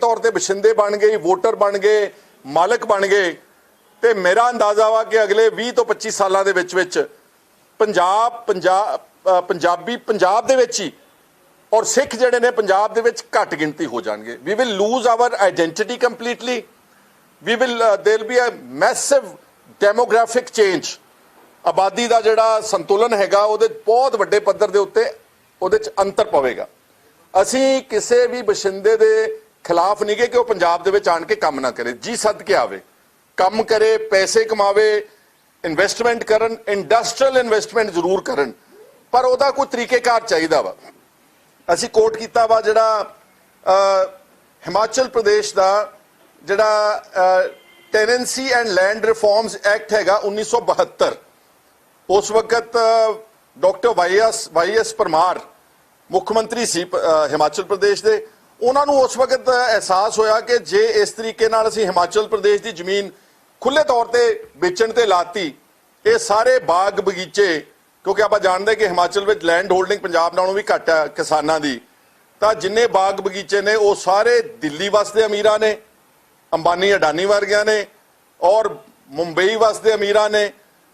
ਤੌਰ ਤੇ ਬਸ਼ਿੰਦੇ ਬਣ ਗਏ, ਵੋਟਰ ਬਣ ਗਏ, ਮਾਲਕ ਬਣ ਗਏ। ਤੇ ਮੇਰਾ ਅੰਦਾਜ਼ਾ ਵਾ ਕਿ ਅਗਲੇ 20 ਤੋਂ 25 ਸਾਲਾਂ ਦੇ ਵਿੱਚ ਵਿੱਚ ਪੰਜਾਬ ਪੰਜਾਬ ਪੰਜਾਬੀ, ਪੰਜਾਬ ਦੇ ਵਿੱਚ ਹੀ ਔਰ ਸਿੱਖ ਜਿਹੜੇ ਨੇ ਪੰਜਾਬ ਦੇ ਵਿੱਚ ਘੱਟ ਗਿਣਤੀ ਹੋ ਜਾਣਗੇ। We will lose our identity completely we will there be a massive demographic change ਆਬਾਦੀ ਦਾ ਜਿਹੜਾ ਸੰਤੁਲਨ ਹੈਗਾ, ਉਹਦੇ ਬਹੁਤ ਵੱਡੇ ਪੱਧਰ ਦੇ ਉੱਤੇ ਉਹਦੇ ਚ ਅੰਤਰ ਪਵੇਗਾ। ਅਸੀਂ ਕਿਸੇ ਵੀ ਬਸ਼ਿੰਦੇ ਦੇ ਖਿਲਾਫ ਨਹੀਂ ਗੇ ਕਿ ਉਹ ਪੰਜਾਬ ਦੇ ਵਿੱਚ ਆਣ ਕੇ ਕੰਮ ਨਾ ਕਰੇ। ਜੀ ਸਦਕੇ ਆਵੇ। ਕੰਮ ਕਰੇ, ਪੈਸੇ ਕਮਾਵੇ ਇਨਵੈਸਟਮੈਂਟ ਕਰਨ ਇੰਡਸਟਰੀਅਲ ਇਨਵੈਸਟਮੈਂਟ ਜ਼ਰੂਰ ਕਰਨ। ਪਰ ਉਹਦਾ ਕੋਈ ਤਰੀਕੇਕਾਰ ਚਾਹੀਦਾ ਵਾ। ਅਸੀਂ ਕੋਟ ਕੀਤਾ ਵਾ ਜਿਹੜਾ ਹਿਮਾਚਲ ਪ੍ਰਦੇਸ਼ ਦਾ ਜਿਹੜਾ tenancy and land reforms act ਹੈਗਾ 1972 ਉਸ ਵਕਤ ਡਾਕਟਰ ਵਾਈਐਸ ਵਾਈਐਸ ਪਰਮਾਰ ਮੁੱਖ ਮੰਤਰੀ ਸੀ ਹਿਮਾਚਲ ਪ੍ਰਦੇਸ਼ ਦੇ। ਉਹਨਾਂ ਨੂੰ ਉਸ ਵਕਤ ਅਹਿਸਾਸ ਹੋਇਆ ਕਿ ਜੇ ਇਸ ਤਰੀਕੇ ਨਾਲ ਅਸੀਂ ਹਿਮਾਚਲ ਪ੍ਰਦੇਸ਼ ਦੀ ਜ਼ਮੀਨ ਖੁੱਲੇ ਤੌਰ ਤੇ ਵੇਚਣ ਤੇ ਲਾਤੀ ਇਹ ਸਾਰੇ ਬਾਗ ਬਗੀਚੇ, ਕਿਉਂਕਿ ਆਪਾਂ ਜਾਣਦੇ ਕਿ ਹਿਮਾਚਲ ਵਿੱਚ ਲੈਂਡ ਹੋਲਡਿੰਗ ਪੰਜਾਬ ਨਾਲੋਂ ਵੀ ਘੱਟ ਹੈ ਕਿਸਾਨਾਂ ਦੀ, ਤਾਂ ਜਿੰਨੇ ਬਾਗ ਬਗੀਚੇ ਨੇ ਉਹ ਸਾਰੇ ਦਿੱਲੀ ਵਾਸਤੇ ਅਮੀਰਾਂ ਨੇ, ਅੰਬਾਨੀ ਅਡਾਨੀ ਵਰਗਿਆਂ ਨੇ ਔਰ ਮੁੰਬਈ ਵਾਸਤੇ ਅਮੀਰਾਂ ਨੇ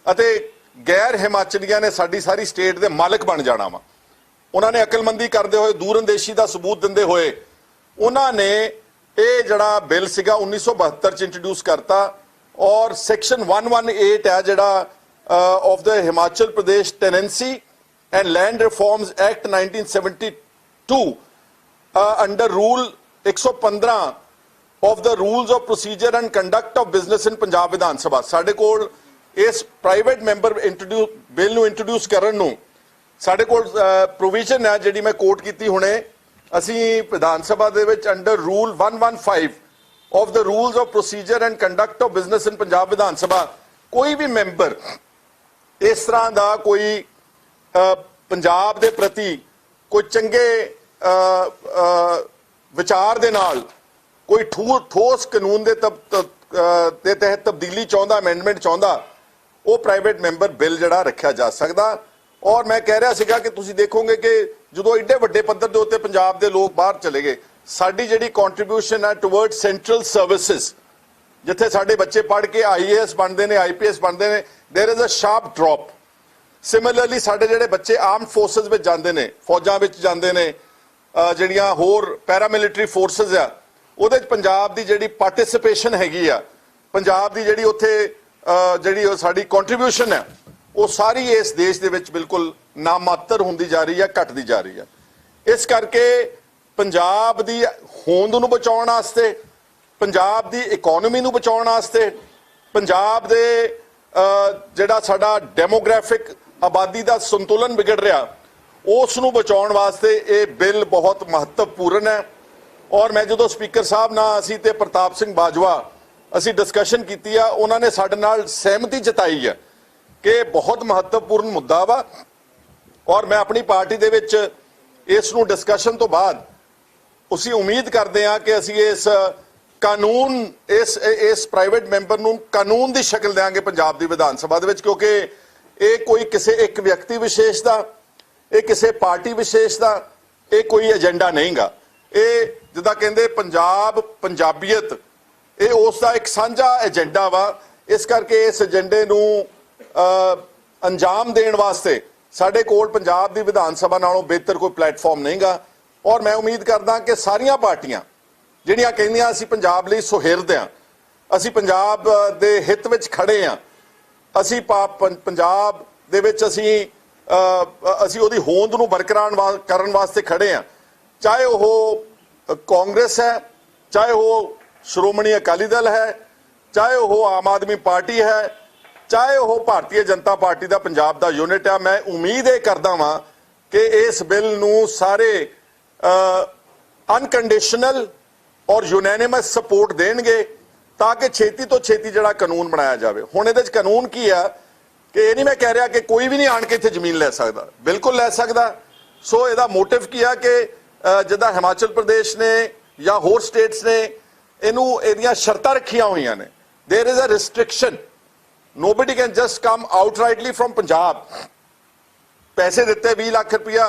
ਅਤੇ ਗੈਰ ਹਿਮਾਚਲੀਆਂ ਨੇ ਸਾਡੀ ਸਾਰੀ ਸਟੇਟ ਦੇ ਮਾਲਕ ਬਣ ਜਾਣਾ ਵਾ। ਉਹਨਾਂ ਨੇ ਅਕਲਮੰਦੀ ਕਰਦੇ ਹੋਏ ਦੂਰਅੰਦੇਸ਼ੀ ਦਾ ਸਬੂਤ ਦਿੰਦੇ ਹੋਏ ਉਹਨਾਂ ਨੇ ਇਹ ਜਿਹੜਾ ਬਿੱਲ ਸੀਗਾ 1972 ਚ ਇੰਟਰੋਡਿਊਸ ਕਰਤਾ ਔਰ ਸੈਕਸ਼ਨ 118 ਹੈ ਜਿਹੜਾ of the Himachal Pradesh tenancy and land reforms act 1972 under rule 115 of the rules of procedure and conduct of business in Punjab Vidhan Sabha ਸਾਡੇ ਕੋਲ ਇਸ ਪ੍ਰਾਈਵੇਟ ਮੈਂਬਰ ਇੰਟਰੋਡਿਊਸ ਬਿੱਲ ਨੂੰ ਇੰਟਰੋਡਿਊਸ ਕਰਨ ਨੂੰ ਸਾਡੇ ਕੋਲ ਪ੍ਰੋਵੀਜ਼ਨ ਹੈ ਜਿਹੜੀ ਮੈਂ ਕੋਟ ਕੀਤੀ ਹੁਣੇ। ਅਸੀਂ ਵਿਧਾਨ ਸਭਾ ਦੇ ਵਿੱਚ under rule 115 of the rules of procedure and conduct of business in Punjab Vidhan Sabha ਕੋਈ ਵੀ ਮੈਂਬਰ ਇਸ ਤਰ੍ਹਾਂ ਦਾ ਕੋਈ ਪੰਜਾਬ ਦੇ ਪ੍ਰਤੀ ਕੋਈ ਚੰਗੇ ਵਿਚਾਰ ਦੇ ਨਾਲ ਕੋਈ ਠੂ- ਠੋਸ ਕਾਨੂੰਨ ਦੇ ਤਬ ਦੇ ਤਹਿਤ ਤਬਦੀਲੀ ਚਾਹੁੰਦਾ ਅਮੈਂਡਮੈਂਟ ਚਾਹੁੰਦਾ, ਉਹ ਪ੍ਰਾਈਵੇਟ ਮੈਂਬਰ ਬਿੱਲ ਜਿਹੜਾ ਰੱਖਿਆ ਜਾ ਸਕਦਾ। ਔਰ ਮੈਂ ਕਹਿ ਰਿਹਾ ਸੀਗਾ ਕਿ ਤੁਸੀਂ ਦੇਖੋਗੇ ਕਿ ਜਦੋਂ ਐਡੇ ਵੱਡੇ ਪੱਧਰ ਦੇ ਉੱਤੇ ਪੰਜਾਬ ਦੇ ਲੋਕ ਬਾਹਰ ਚਲੇ ਗਏ ਸਾਡੀ ਜਿਹੜੀ ਕੰਟਰੀਬਿਊਸ਼ਨ ਹੈ ਟੁਵਰਡ ਸੈਂਟਰਲ ਸਰਵਿਸਿਜ਼ ਜਿੱਥੇ ਸਾਡੇ ਬੱਚੇ ਪੜ੍ਹ ਕੇ ਆਈਏਐਸ ਬਣਦੇ ਨੇ ਆਈਪੀਐਸ ਬਣਦੇ ਨੇ there is a sharp drop similarly ਸਾਡੇ ਜਿਹੜੇ ਬੱਚੇ ਆਰਮਡ ਫੋਰਸਸ ਵਿੱਚ ਜਾਂਦੇ ਨੇ ਫੌਜਾਂ ਵਿੱਚ ਜਾਂਦੇ ਨੇ ਅਹ ਜਿਹੜੀਆਂ ਹੋਰ ਪੈਰਾਮਿਲਟਰੀ ਫੋਰਸਸ ਆ ਉਹਦੇ ਵਿੱਚ ਪੰਜਾਬ ਦੀ ਜਿਹੜੀ ਪਾਰਟਿਸਿਪੇਸ਼ਨ ਹੈਗੀ ਆ ਪੰਜਾਬ ਦੀ ਜਿਹੜੀ ਉੱਥੇ ਅਹ ਜਿਹੜੀ ਉਹ ਸਾਡੀ ਕੰਟਰੀਬਿਊਸ਼ਨ ਹੈ ਉਹ ਸਾਰੀ ਇਸ ਦੇਸ਼ ਦੇ ਵਿੱਚ ਬਿਲਕੁਲ ਨਾਮਾਤਰ ਹੁੰਦੀ ਜਾ ਰਹੀ ਹੈ, ਘਟਦੀ ਜਾ ਰਹੀ ਹੈ। ਇਸ ਕਰਕੇ ਪੰਜਾਬ ਦੀ ਹੋਂਦ ਨੂੰ ਬਚਾਉਣ ਵਾਸਤੇ, ਪੰਜਾਬ ਦੀ ਇਕਨੋਮੀ ਨੂੰ ਬਚਾਉਣ ਵਾਸਤੇ, ਪੰਜਾਬ ਦੇ ਜਿਹੜਾ ਸਾਡਾ ਡੈਮੋਗ੍ਰਾਫਿਕ ਆਬਾਦੀ ਦਾ ਸੰਤੁਲਨ ਵਿਗੜ ਰਿਹਾ, ਉਸ ਨੂੰ ਬਚਾਉਣ ਵਾਸਤੇ ਇਹ ਬਿੱਲ ਬਹੁਤ ਮਹੱਤਵਪੂਰਨ ਹੈ। ਔਰ ਮੈਂ ਜਦੋਂ ਸਪੀਕਰ ਸਾਹਿਬ ਨਾਲ ਅਸੀਂ ਤੇ ਪ੍ਰਤਾਪ ਸਿੰਘ ਬਾਜਵਾ ਅਸੀਂ ਡਿਸਕਸ਼ਨ ਕੀਤੀ ਆ, ਉਹਨਾਂ ਨੇ ਸਾਡੇ ਨਾਲ ਸਹਿਮਤੀ ਜਤਾਈ ਹੈ ਕਿ ਇਹ ਬਹੁਤ ਮਹੱਤਵਪੂਰਨ ਮੁੱਦਾ ਵਾ। ਔਰ ਮੈਂ ਆਪਣੀ ਪਾਰਟੀ ਦੇ ਵਿੱਚ ਇਸ ਨੂੰ ਡਿਸਕਸ਼ਨ ਤੋਂ ਬਾਅਦ ਅਸੀਂ ਉਮੀਦ ਕਰਦੇ ਹਾਂ ਕਿ ਅਸੀਂ ਇਸ ਕਾਨੂੰਨ, ਇਸ ਇਸ ਪ੍ਰਾਈਵੇਟ ਮੈਂਬਰ ਨੂੰ ਕਾਨੂੰਨ ਦੀ ਸ਼ਕਲ ਦੇਵਾਂਗੇ ਪੰਜਾਬ ਦੀ ਵਿਧਾਨ ਸਭਾ ਦੇ ਵਿੱਚ, ਕਿਉਂਕਿ ਇਹ ਕੋਈ ਕਿਸੇ ਇੱਕ ਵਿਅਕਤੀ ਵਿਸ਼ੇਸ਼ ਦਾ, ਇਹ ਕਿਸੇ ਪਾਰਟੀ ਵਿਸ਼ੇਸ਼ ਦਾ, ਇਹ ਕੋਈ ਏਜੰਡਾ ਨਹੀਂਗਾ। ਇਹ ਜਿੱਦਾਂ ਕਹਿੰਦੇ ਪੰਜਾਬ, ਪੰਜਾਬੀਅਤ, ਇਹ ਉਸ ਦਾ ਇੱਕ ਸਾਂਝਾ ਏਜੰਡਾ ਵਾ। ਇਸ ਕਰਕੇ ਇਸ ਏਜੰਡੇ ਨੂੰ ਅੰਜਾਮ ਦੇਣ ਵਾਸਤੇ ਸਾਡੇ ਕੋਲ ਪੰਜਾਬ ਦੀ ਵਿਧਾਨ ਸਭਾ ਨਾਲੋਂ ਬਿਹਤਰ ਕੋਈ ਪਲੇਟਫਾਰਮ ਨਹੀਂਗਾ। ਔਰ ਮੈਂ ਉਮੀਦ ਕਰਦਾ ਕਿ ਸਾਰੀਆਂ ਪਾਰਟੀਆਂ, ਜਿਹੜੀਆਂ ਕਹਿੰਦੀਆਂ ਅਸੀਂ ਪੰਜਾਬ ਲਈ ਸੁਹਿਰਦ ਆ, ਅਸੀਂ ਪੰਜਾਬ ਦੇ ਹਿੱਤ ਵਿੱਚ ਖੜੇ ਆ, ਅਸੀਂ ਪਾ- ਪੰਜਾਬ ਦੇ ਵਿੱਚ ਅਸੀਂ ਅਸੀਂ ਉਹਦੀ ਹੋਂਦ ਨੂੰ ਬਰਕਰਾਰ ਵਾ- ਕਰਨ ਵਾਸਤੇ ਖੜੇ ਆ। ਚਾਹੇ ਉਹ ਕਾਂਗਰਸ ਹੈ, ਚਾਹੇ ਉਹ ਸ਼੍ਰੋਮਣੀ ਅਕਾਲੀ ਦਲ ਹੈ, ਚਾਹੇ ਉਹ ਆਮ ਆਦਮੀ ਪਾਰਟੀ ਹੈ ਚਾਹੇ ਉਹ ਭਾਰਤੀ ਜਨਤਾ ਪਾਰਟੀ ਦਾ ਪੰਜਾਬ ਦਾ ਯੂਨਿਟ ਆ ਮੈਂ ਉਮੀਦ ਇਹ ਕਰਦਾ ਵਾਂ ਕਿ ਇਸ ਬਿੱਲ ਨੂੰ ਸਾਰੇ ਅਨਕੰਡੀਸ਼ਨਲ ਔਰ ਯੂਨੈਨਿਮਸ ਸਪੋਰਟ ਦੇਣਗੇ ਤਾਂ ਕਿ ਛੇਤੀ ਤੋਂ ਛੇਤੀ ਜਿਹੜਾ ਕਾਨੂੰਨ ਬਣਾਇਆ ਜਾਵੇ ਹੁਣ ਇਹਦੇ ਵਿੱਚ ਕਾਨੂੰਨ ਕੀ ਆ ਕਿ ਇਹ ਨਹੀਂ ਮੈਂ ਕਹਿ ਰਿਹਾ ਕਿ ਕੋਈ ਵੀ ਨਹੀਂ ਆਣ ਕੇ ਇੱਥੇ ਜ਼ਮੀਨ ਲੈ ਸਕਦਾ ਬਿਲਕੁਲ ਲੈ ਸਕਦਾ ਸੋ ਇਹਦਾ ਮੋਟਿਵ ਕੀ ਆ ਕਿ ਅ, ਜਿੱਦਾਂ ਹਿਮਾਚਲ ਪ੍ਰਦੇਸ਼ ਨੇ ਜਾਂ ਹੋਰ ਸਟੇਟਸ ਨੇ ਇਹਨੂੰ ਇਹਦੀਆਂ ਸ਼ਰਤਾਂ ਰੱਖੀਆਂ ਹੋਈਆਂ ਨੇ there is a restriction nobody can just come outrightly from punjab. ਪੈਸੇ ਦਿੱਤੇ 20 ਲੱਖ ਰੁਪਇਆ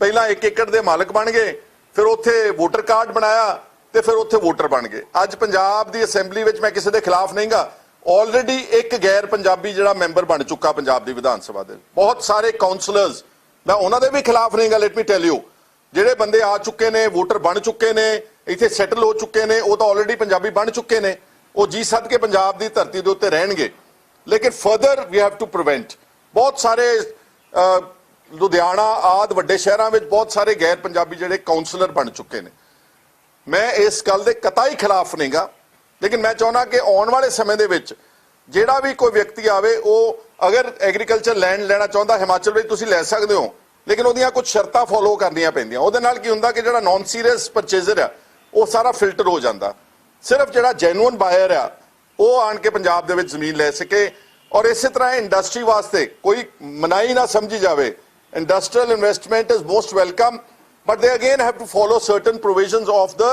ਪਹਿਲਾਂ ਇੱਕ ਏਕੜ ਦੇ ਮਾਲਕ ਬਣ ਗਏ, ਫਿਰ ਉੱਥੇ ਵੋਟਰ ਕਾਰਡ ਬਣਾਇਆ ਤੇ ਫਿਰ ਉੱਥੇ ਵੋਟਰ ਬਣ ਗਏ। ਅੱਜ ਪੰਜਾਬ ਦੀ ਅਸੈਂਬਲੀ ਵਿੱਚ ਮੈਂ ਕਿਸੇ ਦੇ ਖਿਲਾਫ ਨਹੀਂਗਾ ਆਲਰੇਡੀ ਇੱਕ ਗੈਰ ਪੰਜਾਬੀ ਜਿਹੜਾ ਮੈਂਬਰ ਬਣ ਚੁੱਕਾ ਪੰਜਾਬ ਦੀ ਵਿਧਾਨ ਸਭਾ ਦੇ। ਬਹੁਤ ਸਾਰੇ ਕਾਉਂਸਲਰਸ ਮੈਂ ਉਹਨਾਂ ਦੇ ਵੀ ਖਿਲਾਫ ਨਹੀਂਗਾ ਲੈਟ ਮੀ ਟੈਲ ਯੂ ਜਿਹੜੇ ਬੰਦੇ ਆ ਚੁੱਕੇ ਨੇ ਵੋਟਰ ਬਣ ਚੁੱਕੇ ਨੇ, ਇੱਥੇ ਸੈਟਲ ਹੋ ਚੁੱਕੇ ਨੇ, ਉਹ ਤਾਂ ਆਲਰੇਡੀ ਪੰਜਾਬੀ ਬਣ ਚੁੱਕੇ ਨੇ। ਉਹ ਜੀ ਸੱਦ ਕੇ ਪੰਜਾਬ ਦੀ ਧਰਤੀ ਦੇ ਉੱਤੇ ਰਹਿਣਗੇ। ਲੇਕਿਨ further we have to prevent ਬਹੁਤ ਸਾਰੇ ਲੁਧਿਆਣਾ ਆਦ ਵੱਡੇ ਸ਼ਹਿਰਾਂ ਵਿੱਚ ਬਹੁਤ ਸਾਰੇ ਗੈਰ ਪੰਜਾਬੀ ਜਿਹੜੇ ਕਾਉਂਸਲਰ ਬਣ ਚੁੱਕੇ ਨੇ। ਮੈਂ ਇਸ ਗੱਲ ਦੇ ਕਤਾਈ ਖਿਲਾਫ ਨਹੀਂਗਾ, ਲੇਕਿਨ ਮੈਂ ਚਾਹੁੰਦਾ ਕਿ ਆਉਣ ਵਾਲੇ ਸਮੇਂ ਦੇ ਵਿੱਚ ਜਿਹੜਾ ਵੀ ਕੋਈ ਵਿਅਕਤੀ ਆਵੇ, ਉਹ ਅਗਰ ਐਗਰੀਕਲਚਰ ਲੈਂਡ ਲੈਣਾ ਚਾਹੁੰਦਾ, ਹਿਮਾਚਲ ਵਿੱਚ ਤੁਸੀਂ ਲੈ ਸਕਦੇ ਹੋ, ਲੇਕਿਨ ਉਹਦੀਆਂ ਕੁਝ ਸ਼ਰਤਾਂ ਫੋਲੋ ਕਰਨੀਆਂ ਪੈਂਦੀਆਂ। ਉਹਦੇ ਨਾਲ ਕੀ ਹੁੰਦਾ ਕਿ ਜਿਹੜਾ ਨਾਨ ਸੀਰੀਅਸ ਪਰਚੇਜ਼ਰ ਆ, ਉਹ ਸਾਰਾ ਫਿਲਟਰ ਹੋ ਜਾਂਦਾ। ਸਿਰਫ ਜਿਹੜਾ ਜੈਨੂਇਨ ਬਾਇਰ ਆ ਉਹ ਆਣ ਕੇ ਪੰਜਾਬ ਦੇ ਵਿੱਚ ਜ਼ਮੀਨ ਲੈ ਸਕੇ ਔਰ ਇਸੇ ਤਰ੍ਹਾਂ ਇੰਡਸਟਰੀ ਵਾਸਤੇ ਕੋਈ ਮਨਾਈ ਨਾ ਸਮਝੀ ਜਾਵੇ। Industrial investment is most welcome but they again have to follow certain provisions of the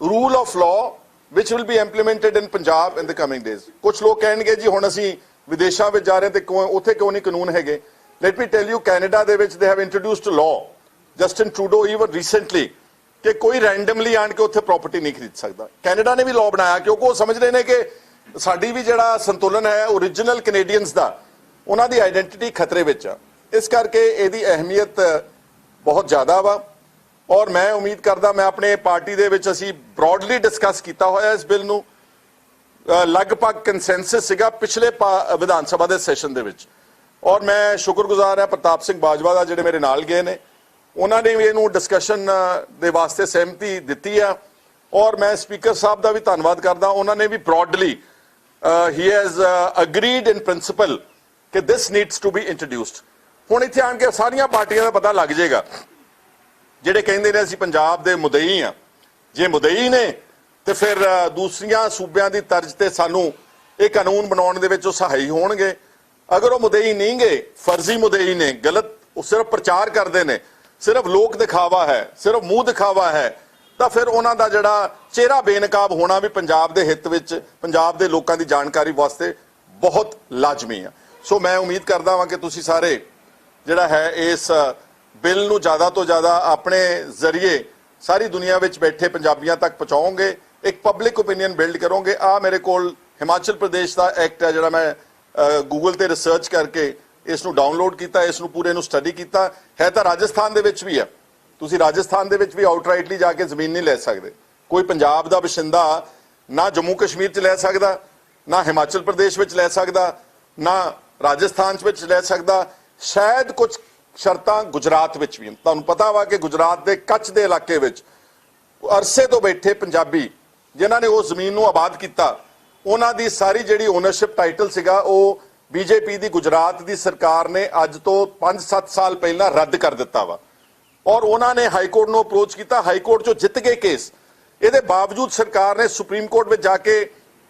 rule of law, which will be implemented in Punjab in the coming days. ਕੁਝ ਲੋਕ ਕਹਿਣਗੇ, ਜੀ, ਹੁਣ ਅਸੀਂ ਵਿਦੇਸ਼ਾਂ ਵਿੱਚ ਜਾ ਰਹੇ ਤੇ ਕਿਉਂ ਉੱਥੇ ਕਿਉਂ ਨਹੀਂ ਕਾਨੂੰਨ ਹੈਗੇ? Let me tell you Canada ਦੇ ਵਿੱਚ they have introduced a Justin Trudeau even recently ਕਿ ਕੋਈ ਰੈਂਡਮਲੀ ਆਣ ਕੇ ਉੱਥੇ ਪ੍ਰਾਪਰਟੀ ਨਹੀਂ ਖਰੀਦ ਸਕਦਾ। ਕੈਨੇਡਾ ਨੇ ਵੀ ਲਾਅ ਬਣਾਇਆ, ਕਿਉਂਕਿ ਉਹ ਸਮਝ ਰਹੇ ਨੇ ਕਿ ਸਾਡੀ ਵੀ ਜਿਹੜਾ ਸੰਤੁਲਨ ਹੈ ਓਰੀਜਨਲ ਕੈਨੇਡੀਅਨਸ ਦਾ, ਉਹਨਾਂ ਦੀ ਆਇਡੈਂਟੀਟੀ ਖਤਰੇ ਵਿੱਚ ਆ। ਇਸ ਕਰਕੇ ਇਹਦੀ ਅਹਿਮੀਅਤ ਬਹੁਤ ਜ਼ਿਆਦਾ ਵਾ। ਔਰ ਮੈਂ ਉਮੀਦ ਕਰਦਾ, ਮੈਂ ਆਪਣੇ ਪਾਰਟੀ ਦੇ ਵਿੱਚ ਅਸੀਂ ਬ੍ਰੌਡਲੀ ਡਿਸਕਸ ਕੀਤਾ ਹੋਇਆ ਇਸ ਬਿੱਲ ਨੂੰ। ਲਗਭਗ ਕੰਸੈਂਸਸ ਸੀਗਾ ਪਿਛਲੇ ਪਾ- ਵਿਧਾਨ ਸਭਾ ਦੇ ਸੈਸ਼ਨ ਦੇ ਵਿੱਚ। ਔਰ ਮੈਂ ਸ਼ੁਕਰਗੁਜ਼ਾਰ ਹਾਂ ਪ੍ਰਤਾਪ ਸਿੰਘ ਬਾਜਵਾ ਦਾ, ਜਿਹੜੇ ਮੇਰੇ ਨਾਲ ਗਏ ਨੇ। ਉਹਨਾਂ ਨੇ ਵੀ ਇਹਨੂੰ ਡਿਸਕਸ਼ਨ ਦੇ ਵਾਸਤੇ ਸਹਿਮਤੀ ਦਿੱਤੀ ਆ। ਔਰ ਮੈਂ ਸਪੀਕਰ ਸਾਹਿਬ ਦਾ ਵੀ ਧੰਨਵਾਦ ਕਰਦਾ। ਉਹਨਾਂ ਨੇ ਵੀ broadly he has agreed in principle ਕਿ this needs to be introduced ਹੁਣ ਇੱਥੇ ਆਣ ਕੇ ਸਾਰੀਆਂ ਪਾਰਟੀਆਂ ਦਾ ਪਤਾ ਲੱਗ ਜਾਏਗਾ। ਜਿਹੜੇ ਕਹਿੰਦੇ ਨੇ ਅਸੀਂ ਪੰਜਾਬ ਦੇ ਮੁਦਈ ਆ ਜੇ ਮੁਦਈ ਨੇ, ਤੇ ਫਿਰ ਦੂਸਰੀਆਂ ਸੂਬਿਆਂ ਦੀ ਤਰਜ਼ ਤੇ ਸਾਨੂੰ ਇਹ ਕਾਨੂੰਨ ਬਣਾਉਣ ਦੇ ਵਿੱਚ ਉਹ ਸਹਾਈ ਹੋਣਗੇ। ਅਗਰ ਉਹ ਮੁਦਈ ਨਹੀਂ ਗਏ, ਫਰਜ਼ੀ ਮੁਦਈ ਨੇ, ਗਲਤ, ਉਹ ਸਿਰਫ ਪ੍ਰਚਾਰ ਕਰਦੇ ਨੇ। ਸਿਰਫ ਲੋਕ ਦਿਖਾਵਾ ਹੈ, ਸਿਰਫ ਮੂੰਹ ਦਿਖਾਵਾ ਹੈ। ਤਾਂ ਫਿਰ ਉਹਨਾਂ ਦਾ ਜਿਹੜਾ ਚਿਹਰਾ ਬੇਨਕਾਬ ਹੋਣਾ ਵੀ ਪੰਜਾਬ ਦੇ ਹਿੱਤ ਵਿੱਚ, ਪੰਜਾਬ ਦੇ ਲੋਕਾਂ ਦੀ ਜਾਣਕਾਰੀ ਵਾਸਤੇ ਬਹੁਤ ਲਾਜ਼ਮੀ ਆ। ਸੋ ਮੈਂ ਉਮੀਦ ਕਰਦਾ ਹਾਂ ਕਿ ਤੁਸੀਂ ਸਾਰੇ ਜਿਹੜਾ ਹੈ ਇਸ ਬਿੱਲ ਨੂੰ ਜ਼ਿਆਦਾ ਤੋਂ ਜ਼ਿਆਦਾ ਆਪਣੇ ਜ਼ਰੀਏ ਸਾਰੀ ਦੁਨੀਆ ਵਿੱਚ ਬੈਠੇ ਪੰਜਾਬੀਆਂ ਤੱਕ ਪਹੁੰਚਾਓਗੇ, ਇੱਕ ਪਬਲਿਕ ਓਪੀਨੀਅਨ ਬਿਲਡ ਕਰੋਗੇ। ਆ ਮੇਰੇ ਕੋਲ ਹਿਮਾਚਲ ਪ੍ਰਦੇਸ਼ ਦਾ ਐਕਟ ਹੈ ਜਿਹੜਾ ਮੈਂ ਗੂਗਲ ਤੇ ਰਿਸਰਚ ਕਰਕੇ ਇਸ ਨੂੰ ਡਾਊਨਲੋਡ ਕੀਤਾ, ਇਸ ਨੂੰ ਪੂਰੇ ਨੂੰ ਸਟੱਡੀ ਕੀਤਾ। ਹੈ ਤਾਂ ਰਾਜਸਥਾਨ ਦੇ ਵਿੱਚ ਵੀ ਹੈ ਤੁਸੀਂ ਰਾਜਸਥਾਨ ਦੇ ਵਿੱਚ ਵੀ ਆਊਟਰਾਈਟਲੀ ਜਾ ਕੇ ਜ਼ਮੀਨ ਨਹੀਂ ਲੈ ਸਕਦੇ। ਕੋਈ ਪੰਜਾਬ ਦਾ ਵਸਿੰਦਾ ਨਾ ਜੰਮੂ ਕਸ਼ਮੀਰ 'ਚ ਲੈ ਸਕਦਾ, ਨਾ ਹਿਮਾਚਲ ਪ੍ਰਦੇਸ਼ ਵਿੱਚ ਲੈ ਸਕਦਾ, ਨਾ ਰਾਜਸਥਾਨ 'ਚ ਵਿੱਚ ਲੈ ਸਕਦਾ। ਸ਼ਾਇਦ ਕੁਝ ਸ਼ਰਤਾਂ ਗੁਜਰਾਤ ਵਿੱਚ ਵੀ ਹਨ। ਤੁਹਾਨੂੰ ਪਤਾ ਵਾ ਕਿ ਗੁਜਰਾਤ ਦੇ ਕੱਚ ਦੇ ਇਲਾਕੇ ਵਿੱਚ ਅਰਸੇ ਤੋਂ ਬੈਠੇ ਪੰਜਾਬੀ ਜਿਨ੍ਹਾਂ ਨੇ ਉਹ ਜ਼ਮੀਨ ਨੂੰ ਆਬਾਦ ਕੀਤਾ, ਉਹਨਾਂ ਦੀ ਸਾਰੀ ਜਿਹੜੀ ਓਨਰਸ਼ਿਪ ਟਾਈਟਲ ਸੀਗਾ, ਉਹ ਬੀਜੇਪੀ ਦੀ, ਗੁਜਰਾਤ ਦੀ ਸਰਕਾਰ ਨੇ ਅੱਜ ਤੋਂ 5-7 ਸਾਲ ਪਹਿਲਾਂ ਰੱਦ ਕਰ ਦਿੱਤਾ ਵਾ। ਔਰ ਉਹਨਾਂ ਨੇ ਹਾਈ ਕੋਰਟ ਨੂੰ ਅਪਰੋਚ ਕੀਤਾ। ਹਾਈ ਕੋਰਟ ਚੋਂ ਜਿੱਤ ਗਏ ਕੇਸ। ਇਹਦੇ ਬਾਵਜੂਦ ਸਰਕਾਰ ਨੇ ਸੁਪਰੀਮ ਕੋਰਟ ਵਿੱਚ ਜਾ ਕੇ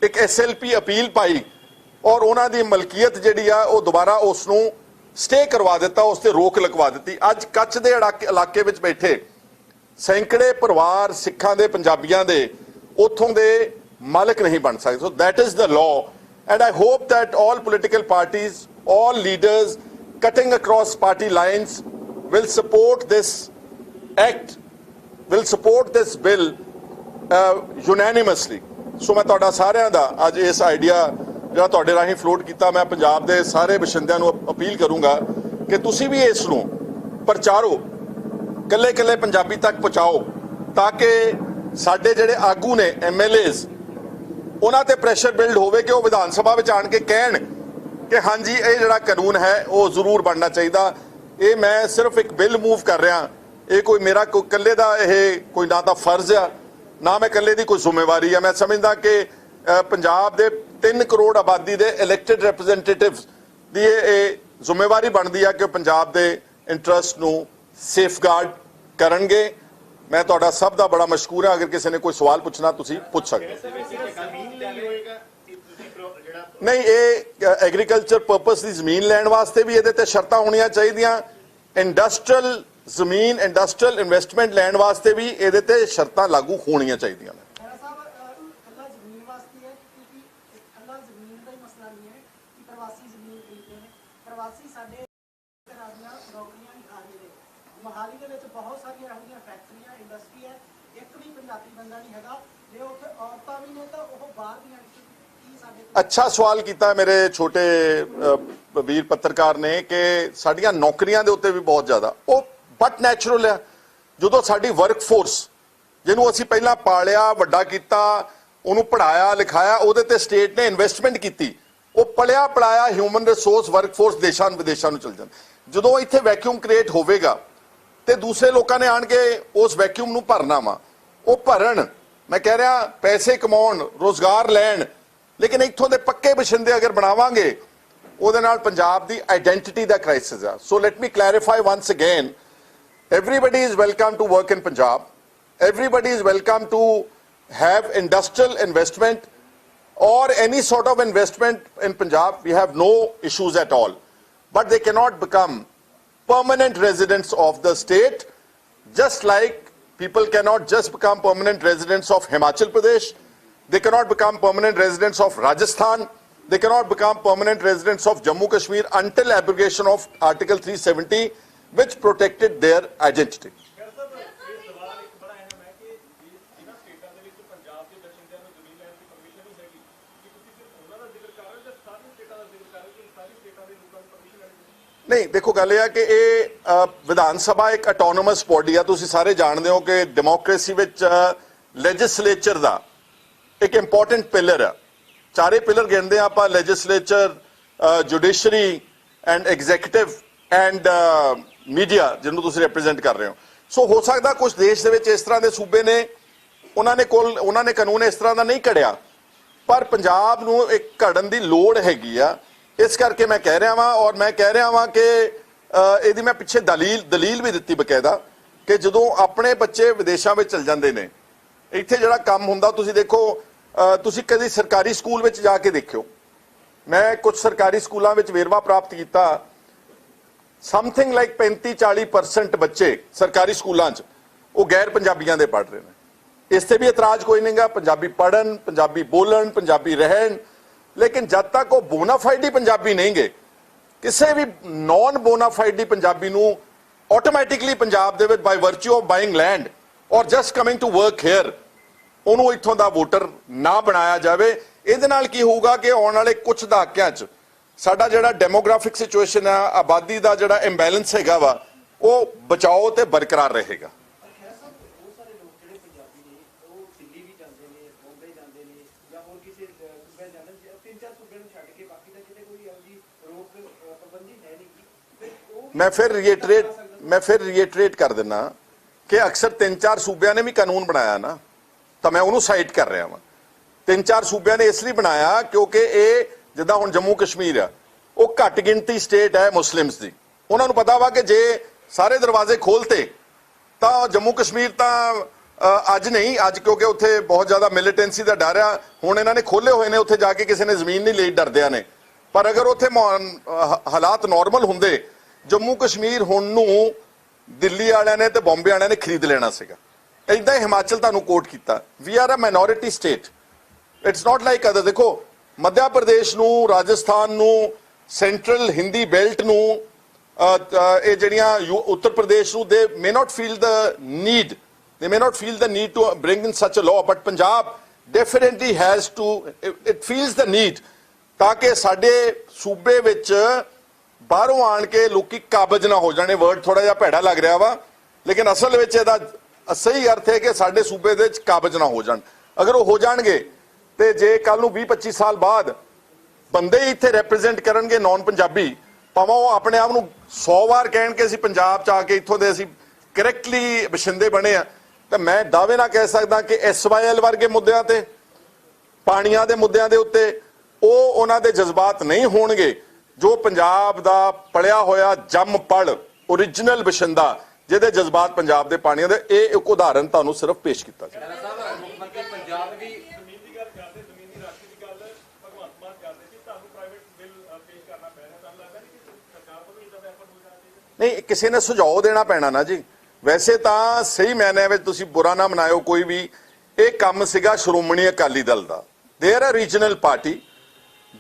ਇੱਕ ਐਸਐਲਪੀ ਅਪੀਲ ਪਾਈ ਔਰ ਉਹਨਾਂ ਦੀ ਮਲਕੀਅਤ ਜਿਹੜੀ ਆ, ਉਹ ਦੁਬਾਰਾ ਉਸ ਨੂੰ ਸਟੇ ਕਰਵਾ ਦਿੱਤਾ ਉਸ ਤੇ ਰੋਕ ਲਗਵਾ ਦਿੱਤੀ। ਅੱਜ ਕੱਚ ਦੇ ਇਲਾਕੇ ਇਲਾਕੇ ਵਿੱਚ ਬੈਠੇ ਸੈਂਕੜੇ ਪਰਿਵਾਰ ਸਿੱਖਾਂ ਦੇ, ਪੰਜਾਬੀਆਂ ਦੇ, ਉਥੋਂ ਦੇ ਮਾਲਕ ਨਹੀਂ ਬਣ ਸਕਦੇ। So that is the law. And I hope that all political parties all leaders cutting across party lines will support this act will support this bill uh, so ਮੈਂ ਤੁਹਾਡਾ ਸਾਰਿਆਂ ਦਾ ਅੱਜ ਇਸ ਆਈਡੀਆ ਜਿਹੜਾ ਤੁਹਾਡੇ ਰਾਹੀਂ ਫਲੋਟ ਕੀਤਾ ਮੈਂ ਪੰਜਾਬ ਦੇ ਸਾਰੇ ਵਸਿੰਦਿਆਂ ਨੂੰ ਅਪੀਲ ਕਰੂੰਗਾ ਕਿ ਤੁਸੀਂ ਵੀ ਇਸ ਨੂੰ ਪ੍ਰਚਾਰੋ ਕੱਲੇ ਕੱਲੇ ਪੰਜਾਬੀ ਤੱਕ ਪਹੁੰਚਾਓ ਤਾਂ ਕਿ ਸਾਡੇ ਜਿਹੜੇ ਆਗੂ ਨੇ ਐਮਐਲਏਜ਼ ਉਹਨਾਂ ਤੇ ਪ੍ਰੈਸ਼ਰ ਬਿਲਡ ਹੋਵੇ ਕਿ ਉਹ ਵਿਧਾਨ ਸਭਾ ਵਿੱਚ ਆਣ ਕੇ ਕਹਿਣ ਕਿ ਹਾਂਜੀ ਇਹ ਜਿਹੜਾ ਕਾਨੂੰਨ ਹੈ ਉਹ ਜ਼ਰੂਰ ਬਣਨਾ ਚਾਹੀਦਾ। ਇਹ ਮੈਂ ਸਿਰਫ ਇੱਕ ਬਿੱਲ ਮੂਵ ਕਰ ਰਿਹਾ। ਇਹ ਕੋਈ ਮੇਰਾ ਕੋਈ ਇਕੱਲੇ ਦਾ ਇਹ ਕੋਈ ਨਾ ਤਾਂ ਫਰਜ਼ ਆ, ਨਾ ਮੈਂ ਇਕੱਲੇ ਦੀ ਕੋਈ ਜ਼ਿੰਮੇਵਾਰੀ ਆ। ਮੈਂ ਸਮਝਦਾ ਕਿ ਪੰਜਾਬ ਦੇ 3 ਕਰੋੜ ਆਬਾਦੀ ਦੇ ਇਲੈਕਟਿਡ ਰਿਪਰੈਜ਼ੈਂਟੇਟਿਵਸ ਦੀ ਇਹ ਜ਼ਿੰਮੇਵਾਰੀ ਬਣਦੀ ਆ ਕਿ ਉਹ ਪੰਜਾਬ ਦੇ ਇੰਟਰਸਟ ਨੂੰ ਸੇਫਗਾਰਡ ਕਰਨਗੇ। ਮੈਂ ਤੁਹਾਡਾ ਸਭ ਦਾ ਬੜਾ ਮਸ਼ਕੂਰ ਹਾਂ ਅਗਰ ਕਿਸੇ ਨੇ ਕੋਈ ਸਵਾਲ ਪੁੱਛਣਾ, ਤੁਸੀਂ ਪੁੱਛ ਸਕਦੇ ਹੋ ਜ਼ਮੀਨ ਲਈ ਹੋਏਗਾ ਕਿ ਤੁਸੀਂ ਪ੍ਰੋ- ਜਿਹੜਾ ਨਹੀਂ, ਇਹ ਐਗਰੀਕਲਚਰ ਪਰਪਸ ਦੀ ਜ਼ਮੀਨ ਲੈਣ ਵਾਸਤੇ ਵੀ ਇਹਦੇ ਤੇ ਸ਼ਰਤਾਂ ਹੋਣੀਆਂ ਚਾਹੀਦੀਆਂ। ਇੰਡਸਟਰੀਅਲ ਜ਼ਮੀਨ ਇੰਡਸਟਰੀਅਲ ਇਨਵੈਸਟਮੈਂਟ ਲੈਣ ਵਾਸਤੇ ਵੀ ਇਹਦੇ ਤੇ ਸ਼ਰਤਾਂ ਲਾਗੂ ਹੋਣੀਆਂ ਚਾਹੀਦੀਆਂ ਨੇ ਖਹਿਰਾ ਸਾਹਿਬ ਅਹ, ਇਕੱਲਾ ਜ਼ਮੀਨ ਵਾਸਤੇ ਹੈ ਕਿਉਂਕਿ ਇਕੱਲਾ ਜ਼ਮੀਨ ਦਾ ਹੀ ਮਸਲਾ ਨਹੀਂ ਹੈ ਕਿ ਪ੍ਰਵਾਸੀ ਜ਼ਮੀਨ ਖਰੀਦਦੇ ਨੇ ਪ੍ਰਵਾਸੀ ਸਾਡੇ ਤਰ੍ਹਾਂ ਦੀਆਂ ਨੌਕਰੀਆਂ ਵੀ ਖਾ ਰਹੇ ਨੇ ਮੋਹਾਲੀ ਦੇ ਵਿੱਚ ਬਹੁਤ ਸਾਰੀਆਂ ਇਹੋ ਜਿਹੀਆਂ ਫੈਕਟਰੀਆਂ ਇੰਡਸਟਰੀ ਹੈ ਇੱਕ ਵੀ ਪੰਜਾਬੀ ਬੰਦਾ ਨਹੀਂ ਹੈਗਾ ਜੇ ਉੱਥੇ ਔਰਤਾਂ ਵੀ ਨੇ ਤਾਂ ਉਹ ਬਾਹਰ ਦੀਆਂ ਨੇ। ਕੀ ਸਾਡੇ ਕੋਲ ਅੱਛਾ ਸਵਾਲ ਕੀਤਾ ਮੇਰੇ ਛੋਟੇ ਵੀਰ ਪੱਤਰਕਾਰ ਨੇ ਕਿ ਸਾਡੀਆਂ ਨੌਕਰੀਆਂ ਦੇ ਉੱਤੇ ਵੀ ਬਹੁਤ ਜ਼ਿਆਦਾ। ਉਹ ਬਟ ਨੈਚੁਰਲ ਆ। ਜਦੋਂ ਸਾਡੀ ਵਰਕਫੋਰਸ ਜਿਹਨੂੰ ਅਸੀਂ ਪਹਿਲਾਂ ਪਾਲਿਆ, ਵੱਡਾ ਕੀਤਾ, ਉਹਨੂੰ ਪੜਾਇਆ ਲਿਖਾਇਆ, ਉਹਦੇ ਤੇ ਸਟੇਟ ਨੇ ਇਨਵੈਸਟਮੈਂਟ ਕੀਤੀ, ਉਹ ਪਲਿਆ ਪੜਾਇਆ ਹਿਊਮਨ ਰਿਸੋਰਸ ਵਰਕਫੋਰਸ ਦੇਸ਼ਾਂ ਵਿਦੇਸ਼ਾਂ ਨੂੰ ਚਲ ਜਾਂਦਾ। ਜਦੋਂ ਇੱਥੇ ਵੈਕਿਊਮ ਕ੍ਰੀਏਟ ਹੋਵੇਗਾ, ਤੇ ਦੂਸਰੇ ਲੋਕਾਂ ਨੇ ਆਣ ਕੇ ਉਸ ਵੈਕਿਊਮ ਨੂੰ ਭਰਨਾ ਵਾ। ਉਹ ਭਰਨ, ਮੈਂ ਕਹਿ ਰਿਹਾ, ਪੈਸੇ ਕਮਾਉਣ, ਰੋਜ਼ਗਾਰ ਲੈਣ ਲੇਕਿਨ ਇੱਥੋਂ ਦੇ ਪੱਕੇ ਬਸ਼ਿੰਦੇ ਅਗਰ ਬਣਾਵਾਂਗੇ ਉਹਦੇ ਨਾਲ ਪੰਜਾਬ ਦੀ ਆਇਡੈਂਟੀਟੀ ਦਾ ਕ੍ਰਾਈਸਿਸ ਆ so let me clarify once again everybody is welcome to work in punjab everybody is welcome to have industrial investment or any sort of investment in punjab we have no issues at all but they cannot become permanent residents of the state just like people cannot just become permanent residents of himachal pradesh they cannot become permanent residents of rajasthan. They cannot become permanent residents of jammu kashmir until abrogation of article 370 which protected their identity. ਵਿੱਚ ਪੰਜਾਬ ਦੇ ਬਸ਼ਿੰਦਿਆਂ ਨਹੀਂ ਦੇਖੋ ਗੱਲ ਇਹ ਆ ਕਿ ਇਹ ਵਿਧਾਨ ਸਭਾ ਇੱਕ ਆਟੋਨੋਮਸ ਬੋਡੀ ਆ ਤੁਸੀਂ ਸਾਰੇ ਜਾਣਦੇ ਹੋ ਕਿ ਡੈਮੋਕ੍ਰੇਸੀ ਵਿੱਚ ਲੈਜਿਸਲੇਚਰ ਦਾ ਇੱਕ ਇੰਪੋਰਟੈਂਟ ਪਿਲਰ ਆ। ਚਾਰੇ ਪਿਲਰ ਗਿਣਦੇ ਆ ਆਪਾਂ legislature judiciary and executive and media ਜਿਹਨੂੰ ਤੁਸੀਂ ਰਿਪਰੈਜ਼ੈਂਟ ਕਰ ਰਹੇ ਹੋ। ਸੋ ਹੋ ਸਕਦਾ ਕੁਝ ਦੇਸ਼ ਦੇ ਵਿੱਚ ਇਸ ਤਰ੍ਹਾਂ ਦੇ ਸੂਬੇ ਨੇ, ਉਹਨਾਂ ਨੇ ਕੋਲ, ਉਹਨਾਂ ਨੇ ਕਾਨੂੰਨ ਇਸ ਤਰ੍ਹਾਂ ਦਾ ਨਹੀਂ ਘੜਿਆ ਪਰ ਪੰਜਾਬ ਨੂੰ ਇੱਕ ਘੜਨ ਦੀ ਲੋੜ ਹੈਗੀ ਆ। ਇਸ ਕਰਕੇ ਮੈਂ ਕਹਿ ਰਿਹਾ ਵਾਂ ਔਰ ਮੈਂ ਕਹਿ ਰਿਹਾ ਵਾਂ ਕਿ ਇਹਦੀ ਮੈਂ ਪਿੱਛੇ ਦਲੀਲ ਦਲੀਲ ਵੀ ਦਿੱਤੀ ਬਕਾਇਦਾ ਕਿ ਜਦੋਂ ਆਪਣੇ ਬੱਚੇ ਵਿਦੇਸ਼ਾਂ ਵਿੱਚ ਚਲ ਜਾਂਦੇ ਨੇ, ਇੱਥੇ ਜਿਹੜਾ ਕੰਮ ਹੁੰਦਾ ਤੁਸੀਂ ਦੇਖੋ ਤੁਸੀਂ ਕਦੀ ਸਰਕਾਰੀ ਸਕੂਲ ਵਿੱਚ ਜਾ ਕੇ ਦੇਖਿਓ। ਮੈਂ ਕੁਝ ਸਰਕਾਰੀ ਸਕੂਲਾਂ ਵਿੱਚ ਵੇਰਵਾ ਪ੍ਰਾਪਤ ਕੀਤਾ। ਸਮਥਿੰਗ ਲਾਈਕ 35 40% ਬੱਚੇ ਸਰਕਾਰੀ ਸਕੂਲਾਂ 'ਚ ਉਹ ਗੈਰ ਪੰਜਾਬੀਆਂ ਦੇ ਪੜ੍ਹ ਰਹੇ ਨੇ। ਇਸ ਤੇ ਵੀ ਇਤਰਾਜ਼ ਕੋਈ ਨਹੀਂਗਾ। ਪੰਜਾਬੀ ਪੜ੍ਹਨ, ਪੰਜਾਬੀ ਬੋਲਣ, ਪੰਜਾਬੀ ਰਹਿਣ। ਲੇਕਿਨ ਜਦ ਤੱਕ ਉਹ ਬੋਨਾਫਾਈਡੀ ਹੀ ਪੰਜਾਬੀ ਨਹੀਂਗੇ, ਕਿਸੇ ਵੀ ਨਾਨ ਬੋਨਾਫਾਈਡੀ ਪੰਜਾਬੀ ਨੂੰ ਆਟੋਮੈਟਿਕਲੀ ਪੰਜਾਬ ਦੇ ਵਿੱਚ by virtue of buying land or just coming to work here ਉਹਨੂੰ ਇੱਥੋਂ ਦਾ ਵੋਟਰ ਨਾ ਬਣਾਇਆ ਜਾਵੇ। ਇਹਦੇ ਨਾਲ ਕੀ ਹੋਊਗਾ ਕਿ ਆਉਣ ਵਾਲੇ ਕੁਝ ਦਹਾਕਿਆਂ 'ਚ ਸਾਡਾ ਜਿਹੜਾ ਡੈਮੋਗ੍ਰਾਫਿਕ ਸਿਚੁਏਸ਼ਨ ਆ, ਆਬਾਦੀ ਦਾ ਜਿਹੜਾ ਇੰਬੈਲੈਂਸ ਹੈਗਾ ਵਾ, ਉਹ ਬਚਾਓ ਤੇ ਬਰਕਰਾਰ ਰਹੇਗਾ। ਮੈਂ ਫਿਰ ਰੀਇਟਰੇਟ ਮੈਂ ਫਿਰ ਰੀਇਟਰੇਟ ਕਰ ਦਿੰਨਾ ਕਿ ਅਕਸਰ ਤਿੰਨ ਚਾਰ ਸੂਬਿਆਂ ਨੇ ਵੀ ਕਾਨੂੰਨ ਬਣਾਇਆ ਨਾ। ਤਾਂ ਮੈਂ ਉਹਨੂੰ ਸਾਈਟ ਕਰ ਰਿਹਾ ਵਾਂ। ਤਿੰਨ ਚਾਰ ਸੂਬਿਆਂ ਨੇ ਇਸ ਲਈ ਬਣਾਇਆ ਕਿਉਂਕਿ ਇਹ ਜਿੱਦਾਂ ਹੁਣ ਜੰਮੂ ਕਸ਼ਮੀਰ ਆ, ਉਹ ਘੱਟ ਗਿਣਤੀ ਸਟੇਟ ਹੈ ਮੁਸਲਿਮਸ ਦੀ। ਉਹਨਾਂ ਨੂੰ ਪਤਾ ਵਾ ਕਿ ਜੇ ਸਾਰੇ ਦਰਵਾਜ਼ੇ ਖੋਲਤੇ, ਤਾਂ ਜੰਮੂ ਕਸ਼ਮੀਰ ਤਾਂ ਅੱਜ ਨਹੀਂ, ਅੱਜ ਕਿਉਂਕਿ ਉੱਥੇ ਬਹੁਤ ਜ਼ਿਆਦਾ ਮਿਲੀਟੈਂਸੀ ਦਾ ਡਰ ਆ। ਹੁਣ ਇਹਨਾਂ ਨੇ ਖੋਲੇ ਹੋਏ ਨੇ, ਉੱਥੇ ਜਾ ਕੇ ਕਿਸੇ ਨੇ ਜ਼ਮੀਨ ਨਹੀਂ ਲਈ, ਡਰਦਿਆਂ ਨੇ। ਪਰ ਅਗਰ ਉੱਥੇ ਮੌ- ਹਾਲਾਤ ਨਾਰਮਲ ਹੁੰਦੇ, ਜੰਮੂ ਕਸ਼ਮੀਰ ਹੁਣ ਨੂੰ ਦਿੱਲੀ ਵਾਲਿਆਂ ਨੇ ਤੇ ਬੰਬੇ ਵਾਲਿਆਂ ਨੇ ਖਰੀਦ ਲੈਣਾ ਸੀਗਾ। ਇਦਾਂ ਹਿਮਾਚਲ ਤੁਹਾਨੂੰ ਕੋਟ ਕੀਤਾ। We are a minority state it's not like other ਦੇਖੋ, ਮੱਧਿਆ ਪ੍ਰਦੇਸ਼ ਨੂੰ, ਰਾਜਸਥਾਨ ਨੂੰ ਸੈਂਟਰਲ ਹਿੰਦੀ ਬੈਲਟ ਨੂੰ ਇਹ ਜਿਹੜੀਆਂ ਯੂ- ਉੱਤਰ ਪ੍ਰਦੇਸ਼ ਨੂੰ ਦੇ may not feel the need they may not feel the need to bring in such a law but Punjab definitely has to it feels the need ਤਾਂ ਕਿ ਸਾਡੇ ਸੂਬੇ ਵਿੱਚ ਬਾਹਰੋਂ ਆਣ ਕੇ ਲੋਕੀ ਕਾਬਜ ਨਾ ਹੋ ਜਾਣੇ। ਵਰਡ ਥੋੜਾ ਜਿਹਾ ਭੈੜਾ ਲੱਗ ਰਿਹਾ ਵਾ, ਲੇਕਿਨ ਅਸਲ ਵਿੱਚ ਇਹਦਾ ਸਹੀ ਅਰਥ ਹੈ ਕਿ ਸਾਡੇ ਸੂਬੇ ਦੇ ਵਿੱਚ ਕਾਬਜ ਨਾ ਹੋ ਜਾਣ। ਅਗਰ ਉਹ ਹੋ ਜਾਣਗੇ, ਤੇ ਜੇ ਕੱਲ ਨੂੰ 20 25 ਸਾਲ ਬਾਅਦ ਬੰਦੇ ਹੀ ਇੱਥੇ ਰਿਪਰੈਜ਼ੈਂਟ ਕਰਨਗੇ ਨਾਨ ਪੰਜਾਬੀ ਭਾਵੇਂ ਉਹ ਆਪਣੇ ਆਪ ਨੂੰ 100 ਵਾਰ ਕਹਿਣ ਕਿ ਅਸੀਂ ਪੰਜਾਬ ਚ ਆ ਕੇ ਇੱਥੋਂ ਦੇ ਅਸੀਂ ਕਰੈਕਟਲੀ ਬਸ਼ਿੰਦੇ ਬਣੇ ਆ, ਤਾਂ ਮੈਂ ਦਾਅਵੇ ਨਾਲ ਕਹਿ ਸਕਦਾ ਕਿ ਐਸਵਾਈਐਲ ਵਰਗੇ ਮੁੱਦਿਆਂ ਤੇ, ਪਾਣੀਆਂ ਦੇ ਮੁੱਦਿਆਂ ਦੇ ਉੱਤੇ ਉਹ ਉਹਨਾਂ ਦੇ ਜਜ਼ਬਾਤ ਨਹੀਂ ਹੋਣਗੇ, ਜੋ ਪੰਜਾਬ ਦਾ ਪਲਿਆ ਹੋਇਆ ਜੰਮ ਪੜ origignal ਬਸ਼ਿੰਦਾ ਜਿਹਦੇ ਜਜ਼ਬਾਤ ਪੰਜਾਬ ਦੇ ਪਾਣੀਆਂ ਦੇ ਇਹ ਇੱਕ ਉਦਾਹਰਨ ਤੁਹਾਨੂੰ ਸਿਰਫ ਪੇਸ਼ ਕੀਤਾ ਜੀ ਨਹੀਂ ਕਿਸੇ ਨੇ ਸੁਝਾਅ ਦੇਣਾ ਪੈਣਾ ਨਾ ਜੀ। ਵੈਸੇ ਤਾਂ ਸਹੀ ਮੈਨੇ ਵਿੱਚ ਤੁਸੀਂ ਬੁਰਾ ਨਾ ਮਨਾਇਓ ਕੋਈ ਵੀ। ਇਹ ਕੰਮ ਸੀਗਾ ਸ਼੍ਰੋਮਣੀ ਅਕਾਲੀ ਦਲ ਦਾ। ਦੇਰ ਆ ਰੀਜਨਲ ਪਾਰਟੀ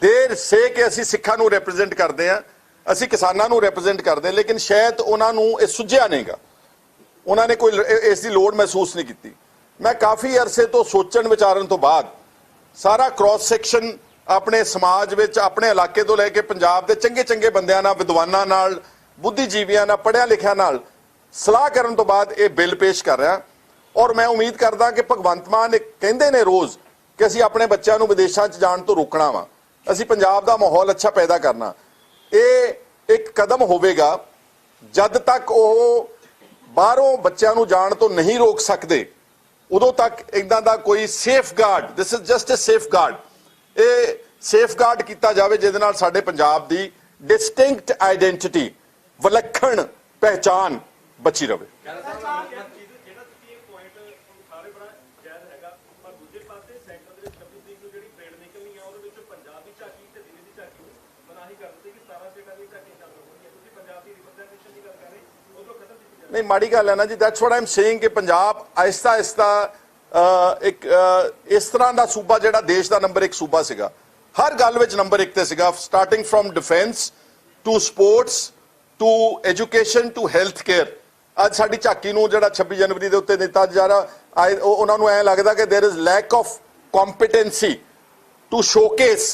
ਦੇਰ ਸੇ ਕਿ ਅਸੀਂ ਸਿੱਖਾਂ ਨੂੰ ਰਿਪਰੈਜ਼ੈਂਟ ਕਰਦੇ ਆ ਅਸੀਂ ਕਿਸਾਨਾਂ ਨੂੰ ਰਿਪਰੈਜ਼ੈਂਟ ਕਰਦੇ ਹਾਂ, ਲੇਕਿਨ ਸ਼ਾਇਦ ਉਹਨਾਂ ਨੂੰ ਇਹ ਸੁਝਿਆ ਨਹੀਂਗਾ। ਉਹਨਾਂ ਨੇ ਕੋਈ ਇਸ ਦੀ ਲੋੜ ਮਹਿਸੂਸ ਨਹੀਂ ਕੀਤੀ। ਮੈਂ ਕਾਫੀ ਅਰਸੇ ਤੋਂ ਸੋਚਣ ਵਿਚਾਰਨ ਤੋਂ ਬਾਅਦ ਸਾਰਾ ਕ੍ਰਾਸ ਸੈਕਸ਼ਨ ਆਪਣੇ ਸਮਾਜ ਵਿੱਚ, ਆਪਣੇ ਇਲਾਕੇ ਤੋਂ ਲੈ ਕੇ ਪੰਜਾਬ ਦੇ ਚੰਗੇ ਚੰਗੇ ਬੰਦਿਆਂ ਨਾਲ, ਵਿਦਵਾਨਾਂ ਨਾਲ, ਬੁੱਧੀਜੀਵੀਆਂ ਨਾਲ, ਪੜ੍ਹਿਆ ਲਿਖਿਆ ਨਾਲ ਸਲਾਹ ਕਰਨ ਤੋਂ ਬਾਅਦ ਇਹ ਬਿੱਲ ਪੇਸ਼ ਕਰ ਰਿਹਾ। ਔਰ ਮੈਂ ਉਮੀਦ ਕਰਦਾ ਕਿ ਭਗਵੰਤ ਮਾਨ ਕਹਿੰਦੇ ਨੇ ਰੋਜ਼ ਕਿ ਅਸੀਂ ਆਪਣੇ ਬੱਚਿਆਂ ਨੂੰ ਵਿਦੇਸ਼ਾਂ 'ਚ ਜਾਣ ਤੋਂ ਰੋਕਣਾ ਵਾ। ਅਸੀਂ ਪੰਜਾਬ ਦਾ ਮਾਹੌਲ ਅੱਛਾ ਪੈਦਾ ਕਰਨਾ। ਇਹ ਇੱਕ ਕਦਮ ਹੋਵੇਗਾ, ਜਦ ਤੱਕ ਉਹ ਬਾਹਰੋਂ ਬੱਚਿਆਂ ਨੂੰ ਜਾਣ ਤੋਂ ਨਹੀਂ ਰੋਕ ਸਕਦੇ, ਉਦੋਂ ਤੱਕ ਇਦਾਂ ਦਾ ਕੋਈ safeguard this is just a safeguard ਇਹ ਸੇਫਗਾਰਡ ਕੀਤਾ ਜਾਵੇ ਜਿਹਦੇ ਨਾਲ ਸਾਡੇ ਪੰਜਾਬ ਦੀ ਡਿਸਟਿੰਕਟ ਆਇਡੈਂਟੀਟੀ ਵਿਲੱਖਣ ਪਹਿਚਾਨ ਬਚੀ ਰਵੇ ਜਿਹੜਾ ਜਿਹੜਾ ਤੁਸੀਂ ਇਹ ਪੁਆਇੰਟ ਸਾਰੇ ਬੜਾ ਜਾਇਜ਼ ਹੈਗਾ ਪਰ ਦੂਜੇ ਪਾਸੇ ਸੈਂਟਰ ਦੇ ਵਿੱਚ 26 ਤਰੀਕ ਨੂੰ ਜਿਹੜੀ ਪਰੇਡ ਨਿਕਲਣੀ ਆ ਉਹਦੇ ਵਿੱਚ ਪੰਜਾਬ ਦੀ ਝਾਕੀ ਤੇ ਦਿੱਲੀ ਦੀ ਝਾਕੀ ਨੂੰ ਮਨਾਹੀ ਕਰ ਦਿੱਤੀ ਕਿ 17 ਸਟੇਟਾਂ ਦੀ ਝਾਕੀ ਚੱਲ ਰਹੀ ਹੈ ਤੁਸੀਂ ਪੰਜਾਬ ਦੀ ਰਿਪਰੈਜ਼ੈਂਟੇਸ਼ਨ ਦੀ ਗੱਲ ਕਰ ਰਹੇ ਉਦੋਂ ਖਤਮ ਕੀਤੀ ਜਾਵੇ ਨਹੀਂ ਮਾੜੀ ਗੱਲ ਹੈ ਨਾ ਜੀ ਦੈਟਸ ਵਾਟ ਆਮ ਸੇਇੰਗ ਕਿ ਪੰਜਾਬ ਆਹਿਸਤਾ ਆਹਿਸਤਾ ਅਹ, ਇੱਕ ਅਹ, ਇਸ ਤਰ੍ਹਾਂ ਦਾ ਸੂਬਾ ਜਿਹੜਾ ਦੇਸ਼ ਦਾ ਨੰਬਰ 1 ਸੂਬਾ ਸੀਗਾ ਹਰ ਗੱਲ ਵਿੱਚ ਨੰਬਰ 1 ਤੇ ਸੀਗਾ starting from defence to sports to education to health care ਅੱਜ ਸਾਡੀ ਝਾਕੀ ਨੂੰ ਜਿਹੜਾ 26 ਜਨਵਰੀ ਦੇ ਉੱਤੇ ਦਿੱਤਾ ਜਾ ਰਿਹਾ ਆਏ- ਉਹ- ਉਹਨਾਂ ਨੂੰ ਐ ਲੱਗਦਾ ਕਿ there is lack of competency to showcase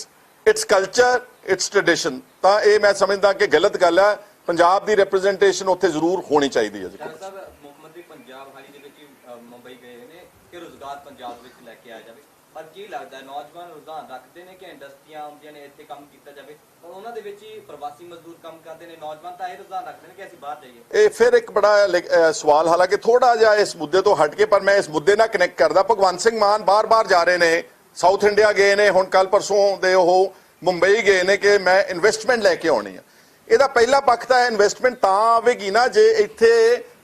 its culture its tradition ਤਾਂ ਇਹ ਮੈਂ ਸਮਝਦਾ ਕਿ ਗਲਤ ਗੱਲ ਹੈ ਪੰਜਾਬ ਦੀ ਰਿਪਰੈਜ਼ੈਂਟੇਸ਼ਨ ਉੱਥੇ ਜ਼ਰੂਰ ਹੋਣੀ ਚਾਹੀਦੀ ਹੈ ਜੀ। ਸਾਹਿਬ ਮੁੱਖ ਮੰਤਰੀ ਪੰਜਾਬ ਹਾਲੀ ਦੇ ਵਿੱਚ ਹੀ, ਅ, ਮੁੰਬਈ ਗਏ ਨੇ ਕਿ ਰੋਜ਼ਗਾਰ ਪੰਜਾਬ ਵਿੱਚ ਲੈ ਕੇ ਆਇਆ ਜਾਵੇ? ਪਰ ਕੀ ਲੱਗਦਾ ਹੈ, ਨੌਜਵਾਨ ਰੁਝਾਨ ਰੱਖਦੇ ਨੇ ਕਿ ਇੰਡਸਟਰੀਆਂ ਆਉਂਦੀਆਂ ਨੇ ਇੱਥੇ ਕੰਮ ਕੀਤਾ ਜਾਵੇ? ਪਰ ਉਹਨਾਂ ਦੇ ਵਿੱਚ ਹੀ ਪ੍ਰਵਾਸੀ ਮਜ਼ਦੂਰ ਕੰਮ ਕਰਦੇ ਨੇ ਨੌਜਵਾਨ ਤਾਂ ਇਹ ਰੁਝਾਨ ਰੱਖਦੇ ਨੇ ਕਿ ਅਸੀਂ ਬਾਹਰ ਜਾਈਏ। ਇਹ ਫਿਰ ਇੱਕ ਬੜਾ ਸਵਾਲ ਹਾਲਾਂਕਿ ਥੋੜਾ ਜਿਹਾ ਇਸ ਮੁੱਦੇ ਤੋਂ ਹਟ ਕੇ ਪਰ ਮੈਂ ਇਸ ਮੁੱਦੇ ਨਾਲ ਕਨੈਕਟ ਕਰਦਾ। ਭਗਵੰਤ ਸਿੰਘ ਮਾਨ ਬਾਰ-ਬਾਰ ਜਾ ਰਹੇ ਨੇ ਸਾਊਥ ਇੰਡੀਆ ਗਏ ਨੇ ਹੁਣ ਕੱਲ ਪਰਸੋਂ ਦੇ ਉਹ ਮੁੰਬਈ ਗਏ ਨੇ ਕਿ ਮੈਂ ਇਨਵੈਸਟਮੈਂਟ ਲੈ ਕੇ ਆਉਣੀ ਆ। ਇਹਦਾ ਪਹਿਲਾ ਪੱਖ ਤਾਂ ਇਨਵੈਸਟਮੈਂਟ ਤਾਂ ਆਵੇਗੀ ਨਾ ਜੇ ਇੱਥੇ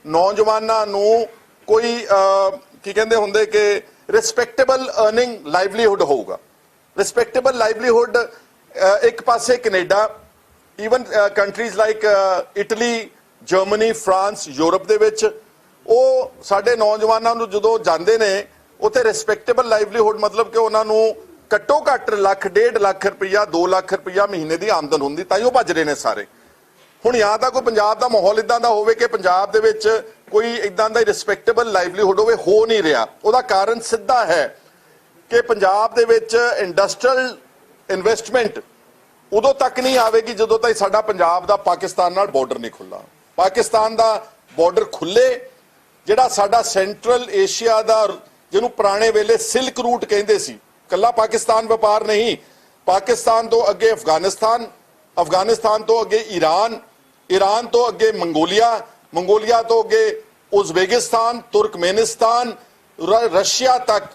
ਨੌਜਵਾਨਾਂ ਨੂੰ ਕੋਈ ਕੀ ਕਹਿੰਦੇ ਹੁੰਦੇ ਕਿ ਰਿਸਪੈਕਟੇਬਲ ਅਰਨਿੰਗ ਲਾਈਵਲੀਹੁੱਡ ਹੋਊਗਾ। ਰਿਸਪੈਕਟੇਬਲ ਲਾਈਵਲੀਹੁੱਡ ਇੱਕ ਪਾਸੇ Canada even countries like Italy, Germany, France, Europe ਦੇ ਵਿੱਚ ਉਹ ਸਾਡੇ ਨੌਜਵਾਨਾਂ ਨੂੰ ਜਦੋਂ ਜਾਂਦੇ ਨੇ, ਉੱਥੇ ਰਿਸਪੈਕਟੇਬਲ ਲਾਈਵਲੀਹੁੱਡ ਮਤਲਬ ਕਿ ਉਹਨਾਂ ਨੂੰ ਘੱਟੋ ਘੱਟ ਲੱਖ, ਡੇਢ ਲੱਖ ਰੁਪਈਆ 2 ਲੱਖ ਰੁਪਈਆ ਮਹੀਨੇ ਦੀ ਆਮਦਨ ਹੁੰਦੀ, ਤਾਂ ਹੀ ਉਹ ਭੱਜ ਰਹੇ ਨੇ ਸਾਰੇ। ਹੁਣ ਜਾਂ ਤਾਂ ਕੋਈ ਪੰਜਾਬ ਦਾ ਮਾਹੌਲ ਇਦਾਂ ਦਾ ਹੋਵੇ ਕਿ ਪੰਜਾਬ ਦੇ ਵਿੱਚ ਕੋਈ ਇਦਾਂ ਦਾ ਰਿਸਪੈਕਟੇਬਲ ਲਾਈਵਲੀਹੁੱਡ ਹੋਵੇ, ਹੋ ਨਹੀਂ ਰਿਹਾ। ਉਹਦਾ ਕਾਰਨ ਸਿੱਧਾ ਹੈ ਕਿ ਪੰਜਾਬ ਦੇ ਵਿੱਚ ਇੰਡਸਟਰੀਅਲ ਇਨਵੈਸਟਮੈਂਟ ਉਦੋਂ ਤੱਕ ਨਹੀਂ ਆਵੇਗੀ ਜਦੋਂ ਤੱਕ ਸਾਡਾ ਪੰਜਾਬ ਦਾ ਪਾਕਿਸਤਾਨ ਨਾਲ ਬਾਰਡਰ ਨਹੀਂ ਖੁੱਲਾ ਪਾਕਿਸਤਾਨ ਦਾ ਬਾਰਡਰ ਖੁੱਲੇ ਜਿਹੜਾ ਸਾਡਾ ਸੈਂਟਰਲ ਏਸ਼ੀਆ ਦਾ ਜਿਹਨੂੰ ਪੁਰਾਣੇ ਵੇਲੇ ਸਿਲਕ ਰੂਟ ਕਹਿੰਦੇ ਸੀ। ਕੱਲਾ ਪਾਕਿਸਤਾਨ ਵਪਾਰ ਨਹੀਂ, ਪਾਕਿਸਤਾਨ ਤੋਂ ਅੱਗੇ ਅਫਗਾਨਿਸਤਾਨ ਅਫਗਾਨਿਸਤਾਨ ਤੋਂ ਅੱਗੇ ਈਰਾਨ ਈਰਾਨ ਤੋਂ ਅੱਗੇ ਮੰਗੋਲੀਆ ਮੰਗੋਲੀਆ ਤੋਂ ਅੱਗੇ ਉਜ਼ਬੇਕਿਸਤਾਨ, ਤੁਰਕਮੇਨਿਸਤਾਨ, ਰ- ਰਸ਼ੀਆ ਤੱਕ।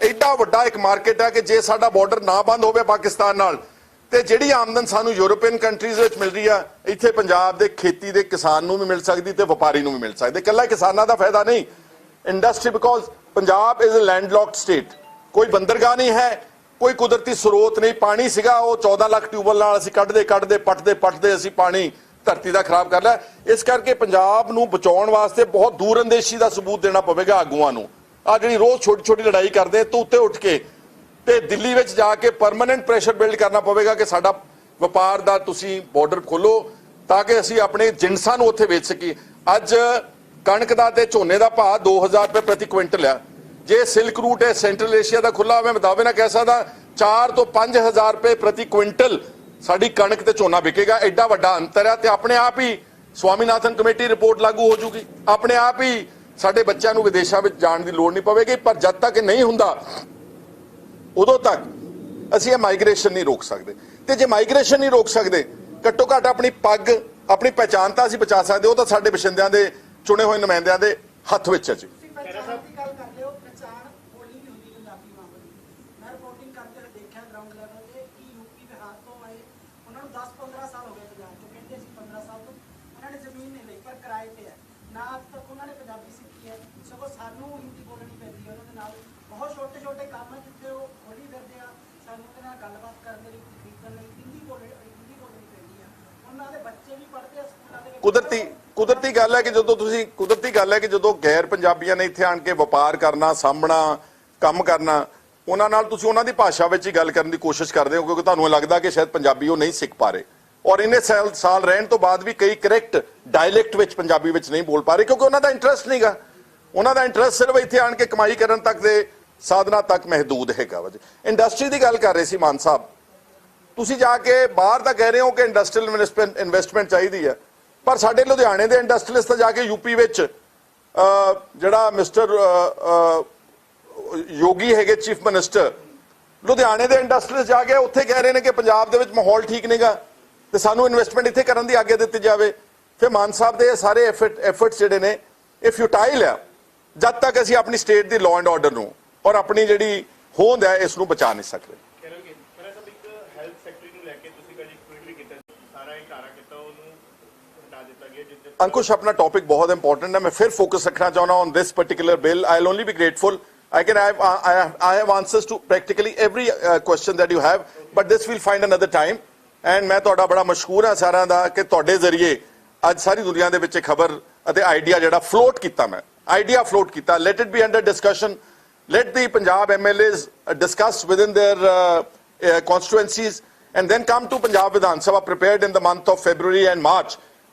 ਐਡਾ ਵੱਡਾ ਇੱਕ ਮਾਰਕੀਟ ਹੈ ਕਿ ਜੇ ਸਾਡਾ ਬਾਰਡਰ ਨਾ ਬੰਦ ਹੋਵੇ ਪਾਕਿਸਤਾਨ ਨਾਲ, ਤੇ ਜਿਹੜੀ ਆਮਦਨ ਸਾਨੂੰ ਯੂਰੋਪੀਅਨ ਕੰਟਰੀਜ਼ ਵਿੱਚ ਮਿਲ ਰਹੀ ਆ, ਇੱਥੇ ਪੰਜਾਬ ਦੇ ਖੇਤੀ ਦੇ ਕਿਸਾਨ ਨੂੰ ਵੀ ਮਿਲ ਸਕਦੀ ਤੇ ਵਪਾਰੀ ਨੂੰ ਵੀ ਮਿਲ ਸਕਦੀ। ਇਕੱਲਾ ਕਿਸਾਨਾਂ ਦਾ ਫਾਇਦਾ ਨਹੀਂ। Industry because Punjab is a landlocked state ਕੋਈ ਬੰਦਰਗਾਹ ਨਹੀਂ ਹੈ, ਕੋਈ ਕੁਦਰਤੀ ਸਰੋਤ ਨਹੀਂ। ਪਾਣੀ ਸੀਗਾ, ਉਹ 14 ਲੱਖ ਟਿਊਬਲ ਨਾਲ ਅਸੀਂ ਕੱਢਦੇ ਕੱਢਦੇ, ਪੱਟਦੇ ਪੱਟਦੇ ਅਸੀਂ ਪਾਣੀ ਧਰਤੀ ਦਾ ਖਰਾਬ ਕਰ ਲਿਆ। ਇਸ ਕਰਕੇ ਪੰਜਾਬ ਨੂੰ ਬਚਾਉਣ ਵਾਸਤੇ ਬਹੁਤ ਦੂਰ ਅੰਦੇਸ਼ੀ ਦਾ ਸਬੂਤ ਦੇਣਾ ਪਵੇਗਾ ਆਗੂਆਂ ਨੂੰ। ਆ ਜਿਹੜੀ ਰੋਜ਼ ਛੋਟੀ ਛੋਟੀ ਲੜਾਈ ਕਰਦੇ, ਤੋਂ ਉੱਤੇ ਉੱਠ ਕੇ ਤੇ ਦਿੱਲੀ ਵਿੱਚ ਜਾ ਕੇ ਪਰਮਨੈਂਟ ਪ੍ਰੈਸ਼ਰ ਬਿਲਡ ਕਰਨਾ ਪਵੇਗਾ ਕਿ ਸਾਡਾ ਵਪਾਰ ਦਾ ਤੁਸੀਂ ਬਾਰਡਰ ਖੋਲੋ ਤਾਂ ਕਿ ਅਸੀਂ ਆਪਣੇ ਜਿੰਸਾਂ ਨੂੰ ਉੱਥੇ ਵੇਚ ਸਕੀਏ। ਅੱਜ ਕਣਕ ਦਾ ਤੇ ਝੋਨੇ ਦਾ ਭਾਅ 2000 ਰੁਪਏ ਪ੍ਰਤੀ ਕੁਇੰਟਲ ਆ। ਜੇ ਸਿਲਕ ਰੂਟ ਹੈ ਸੈਂਟਰਲ ਏਸ਼ੀਆ ਦਾ ਖੁੱਲਾ ਮੈਂ ਦਾਅਵੇ ਨਾਲ ਕਹਿ ਸਕਦਾ 4 ਤੋਂ 5000 ਰੁਪਏ ਪ੍ਰਤੀ ਕੁਇੰਟਲ ਸਾਡੀ ਕਣਕ ਤੇ ਝੋਨਾ ਵਿਕੇਗਾ, ਐਡਾ ਵੱਡਾ ਅੰਤਰ ਹੈ ਤੇ ਆਪਣੇ ਆਪ ਹੀ ਸਵਾਮੀਨਾਥਨ ਕਮੇਟੀ ਰਿਪੋਰਟ ਲਾਗੂ ਹੋ ਜੂਗੀ। ਆਪਣੇ ਆਪ ਹੀ ਸਾਡੇ ਬੱਚਿਆਂ ਨੂੰ ਵਿਦੇਸ਼ਾਂ ਵਿੱਚ ਜਾਣ ਦੀ ਲੋੜ ਨਹੀਂ ਪਵੇਗੀ, ਪਰ ਜਦ ਤੱਕ ਇਹ ਨਹੀਂ ਹੁੰਦਾ, ਉਦੋਂ ਤੱਕ ਅਸੀਂ ਇਹ ਮਾਈਗ੍ਰੇਸ਼ਨ ਨਹੀਂ ਰੋਕ ਸਕਦੇ। ਤੇ ਜੇ ਮਾਈਗ੍ਰੇਸ਼ਨ ਨਹੀਂ ਰੋਕ ਸਕਦੇ, ਘੱਟੋ ਘੱਟ ਆਪਣੀ ਪੱਗ, ਆਪਣੀ ਪਹਿਚਾਣ ਤਾਂ ਅਸੀਂ ਬਚਾ ਸਕਦੇ, ਉਹ ਤਾਂ ਸਾਡੇ ਬਸ਼ਿੰਦਿਆਂ ਦੇ ਚੁਣੇ ਹੋਏ ਨੁਮਾਇੰਦਿਆਂ ਦੇ ਹੱਥ ਵਿੱਚ ਹੈ ਜੀ ਤੁਸੀਂ ਪਹਿਚਾਣ ਦੀ ਗੱਲ ਕਰ ਲਿਓ ਪਹਿਚਾਣ ਬੋਲੀ ਵੀ ਹੁੰਦੀ ਪੰਜਾਬੀ ਮਾਮਲੇ ਮੈਂ ਰਿਪੋਰਟਿੰਗ ਕਰਦੇ ਹੋਏ ਦੇਖਿਆ ਗਰਾਊਂਡ ਲੈਵਲ ਤੇ ਕਿ ਯੂਪੀ ਬਿਹਾਰ ਤੋਂ ਆਏ ਉਹਨਾਂ ਨੂੰ 10-15 ਸਾਲ ਹੋ ਗਏ ਪੰਜਾਬ ਤੋਂ ਕਹਿੰਦੇ ਸੀ 15 ਸਾਲ ਤੋਂ ਉਹਨਾਂ ਨੇ ਜ਼ਮੀਨ ਨਹੀਂ ਲਈ ਪਰ ਕਿਰਾਏ ਤੇ ਹੈ ਨਾ ਅੱਜ ਤੱਕ ਉਹਨਾਂ ਨੇ ਪੰਜਾਬੀ ਸਿੱਖੀ ਹੈ ਸਗੋਂ ਸਾਨੂੰ ਹਿੰਦੀ ਬੋਲਣੀ ਪੈਂਦੀ ਹੈ ਉਹਨਾਂ ਦੇ ਨਾਲ ਬਹੁਤ ਛੋਟੇ ਛੋਟੇ ਕੰਮ ਹੈ ਜਿੱਥੇ ਉਹ ਖੋਲੀ ਫਿਰਦੇ ਆ ਸਾਨੂੰ ਉਹਦੇ ਨਾਲ ਗੱਲਬਾਤ ਕਰਨ ਦੇ ਲਈ ਕੁਝ ਖਰੀਦਣ ਲਈ ਹਿੰਦੀ ਬੋਲਣੀ ਹਿੰਦੀ ਬੋਲਣੀ ਪੈਂਦੀ ਆ ਉਹਨਾਂ ਦੇ ਬੱਚੇ ਵੀ ਪੜ੍ਹਦੇ ਆ ਸਕੂਲਾਂ ਦੇ ਵਿੱਚ ਕੁਦਰਤੀ ਕੁਦਰਤੀ ਗੱਲ ਹੈ ਕਿ ਜਦੋਂ ਤੁਸੀਂ, ਕੁਦਰਤੀ ਗੱਲ ਹੈ ਕਿ ਜਦੋਂ ਗੈਰ ਪੰਜਾਬੀਆਂ ਨੇ ਇੱਥੇ ਆਣ ਕੇ ਵਪਾਰ ਕਰਨਾ ਸਾਹਮਣਾ ਕੰਮ ਕਰਨਾ, ਉਹਨਾਂ ਨਾਲ ਤੁਸੀਂ ਉਹਨਾਂ ਦੀ ਭਾਸ਼ਾ ਵਿੱਚ ਹੀ ਗੱਲ ਕਰਨ ਦੀ ਕੋਸ਼ਿਸ਼ ਕਰਦੇ ਹੋ, ਕਿਉਂਕਿ ਤੁਹਾਨੂੰ ਲੱਗਦਾ ਕਿ ਸ਼ਾਇਦ ਪੰਜਾਬੀ ਉਹ ਨਹੀਂ ਸਿੱਖ ਪਾ ਰਹੇ। ਔਰ ਇਹਨੇ ਸਾਲ ਸਾਲ ਰਹਿਣ ਤੋਂ ਬਾਅਦ ਵੀ ਕਈ ਕਰੈਕਟ ਡਾਇਲੈਕਟ ਵਿੱਚ ਪੰਜਾਬੀ ਵਿੱਚ ਨਹੀਂ ਬੋਲ ਪਾ ਰਹੇ, ਕਿਉਂਕਿ ਉਹਨਾਂ ਦਾ ਇੰਟਰਸਟ ਨਹੀਂਗਾ ਉਹਨਾਂ ਦਾ ਇੰਟਰਸਟ ਸਿਰਫ ਇੱਥੇ ਆਣ ਕੇ ਕਮਾਈ ਕਰਨ ਤੱਕ ਦੇ ਸਾਧਨਾ ਤੱਕ ਮਹਦੂਦ ਹੈਗਾ ਵਾ ਜੀ। ਇੰਡਸਟਰੀ ਦੀ ਗੱਲ ਕਰ ਰਹੇ ਸੀ ਮਾਨ ਸਾਹਿਬ। ਤੁਸੀਂ ਜਾ ਕੇ ਬਾਹਰ ਤਾਂ ਕਹਿ ਰਹੇ ਹੋ ਕਿ ਇੰਡਸਟਰੀਅਲ ਇਨਵੈਸਟਮੈਂਟ ਇਨਵੈਸਟਮੈਂਟ ਚਾਹੀਦੀ ਹੈ। ਪਰ ਸਾਡੇ ਲੁਧਿਆਣੇ ਦੇ ਇੰਡਸਟਰੀਅਲਿਸਟ ਜਾ ਕੇ ਯੂਪੀ ਵਿੱਚ ਜਿਹੜਾ ਮਿਸਟਰ ਯੋਗੀ ਹੈਗੇ ਚੀਫ ਮਿਨਿਸਟਰ, ਲੁਧਿਆਣੇ ਦੇ ਇੰਡਸਟਰੀਅਲਿਸਟ ਜਾ ਕੇ ਉੱਥੇ ਕਹਿ ਰਹੇ ਨੇ ਕਿ ਪੰਜਾਬ ਦੇ ਵਿੱਚ ਮਾਹੌਲ ਠੀਕ ਨਹੀਂਗਾ ਤੇ ਸਾਨੂੰ ਇਨਵੈਸਟਮੈਂਟ ਇੱਥੇ ਕਰਨ ਦੀ ਆਗਿਆ ਦਿੱਤੀ ਜਾਵੇ। ਫਿਰ ਮਾਨ ਸਾਹਿਬ ਦੇ ਇਹ ਸਾਰੇ ਐਫਰਟ ਐਫਰਟਸ ਜਿਹੜੇ ਨੇ, ਇਹ ਫਿਊਟਾਈਲ ਆ। ਜਦ ਤੱਕ ਅਸੀਂ ਆਪਣੀ ਸਟੇਟ ਦੀ ਲਾਅ ਐਂਡ ਆਰਡਰ ਨੂੰ ਔਰ ਆਪਣੀ ਜਿਹੜੀ ਹੋਂਦ ਹੈ, ਇਸ ਨੂੰ ਬਚਾ ਨਹੀਂ ਸਕਦੇ ਕਰਨਗੇ ਪਰ ਸਭ ਇੱਕ ਹੈਲਥ ਸੈਕਟਰੀ ਨੂੰ ਲੈ ਕੇ ਤੁਸੀਂ ਕੱਲ ਇੱਕ ਟਵੀਟ ਵੀ ਕੀਤਾ ਸਾਰਾ ਇਹ ਕਾਰਾ ਕੀਤਾ ਉਹਨੂੰ ਹਟਾ ਦਿੱਤਾ ਗਿਆ ਜਿਸ ਦੇ ਅੰਕੁਸ਼ ਆਪਣਾ ਟੌਪਿਕ ਬਹੁਤ ਇੰਪੋਰਟੈਂਟ ਹੈ ਮੈਂ ਫਿਰ ਫੋਕਸ ਰੱਖਣਾ ਚਾਹੁੰਦਾ on this particular bill I can have I have, I have answers to practically every uh, question that you have, but this we'll find another time. And ਮੈਂ ਤੁਹਾਡਾ ਬੜਾ ਮਸ਼ਕੂਰ ਹਾਂ ਸਾਰਿਆਂ ਦਾ ਕਿ ਤੁਹਾਡੇ ਜ਼ਰੀਏ ਅੱਜ ਸਾਰੀ ਦੁਨੀਆ ਦੇ ਵਿੱਚ ਖਬਰ ਅਤੇ ਆਈਡੀਆ ਜਿਹੜਾ ਫਲੋਟ ਕੀਤਾ ਮੈਂ ਆਈਡੀਆ ਫਲੋਟ ਕੀਤਾ let it be under discussion let the Punjab MLAs uh, discuss within their uh, uh, constituencies and then come to Punjab Vidhan Sabha prepared in the month of February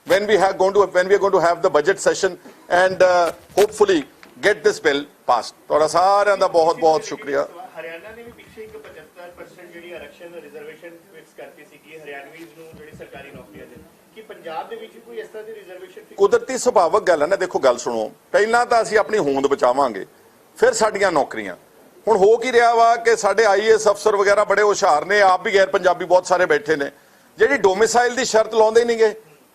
when we have going to when we are going to have the budget session and uh, hopefully get this bill passed. ਤੁਹਾਡਾ ਸਾਰਿਆਂ ਦਾ ਬਹੁਤ ਬਹੁਤ ਸ਼ੁਕਰੀਆ। ਹਰਿਆਣਾ ਨੇ ਵੀ ਪਿੱਛੇ ਇੱਕ 75% ਜਿਹੜੀ ਆਰਕਸ਼ਣ reservation fix ਕਰਤੀ ਸੀ ਕਿ ਹਰਿਆਣਵੀਜ਼ ਨੂੰ ਜਿਹੜੀ ਸਰਕਾਰੀ ਨੌਕਰੀਆਂ ਦੇ। ਕਿ ਪੰਜਾਬ ਦੇ ਵਿੱਚ ਕੋਈ ਇਸ ਤਰ੍ਹਾਂ ਦੀ ਰਿਜ਼ਰਵੇਸ਼ਨ ਕੁਦਰਤੀ ਸੁਭਾਵਕ ਗੱਲ ਹੈ ਨਾ ਦੇਖੋ ਗੱਲ ਸੁਣੋ। ਪਹਿਲਾਂ ਤਾਂ ਅਸੀਂ ਆਪਣੀ ਹੋਂਦ ਬਚਾਵਾਂਗੇ ਫਿਰ ਸਾਡੀਆਂ ਨੌਕਰੀਆਂ। ਹੁਣ ਹੋ ਕੀ ਰਿਹਾ ਵਾ ਕਿ ਸਾਡੇ ਆਈਏਐਸ ਅਫਸਰ ਵਗੈਰਾ ਬੜੇ ਹੁਸ਼ਿਆਰ ਨੇ ਆਪ ਵੀ ਗੈਰ ਪੰਜਾਬੀ ਬਹੁਤ ਸਾਰੇ ਬੈਠੇ ਨੇ। ਜਿਹੜੀ ਡੋਮਿਸਾਈਲ ਦੀ ਸ਼ਰਤ ਲਾਉਂਦੇ ਨਹੀਂਗੇ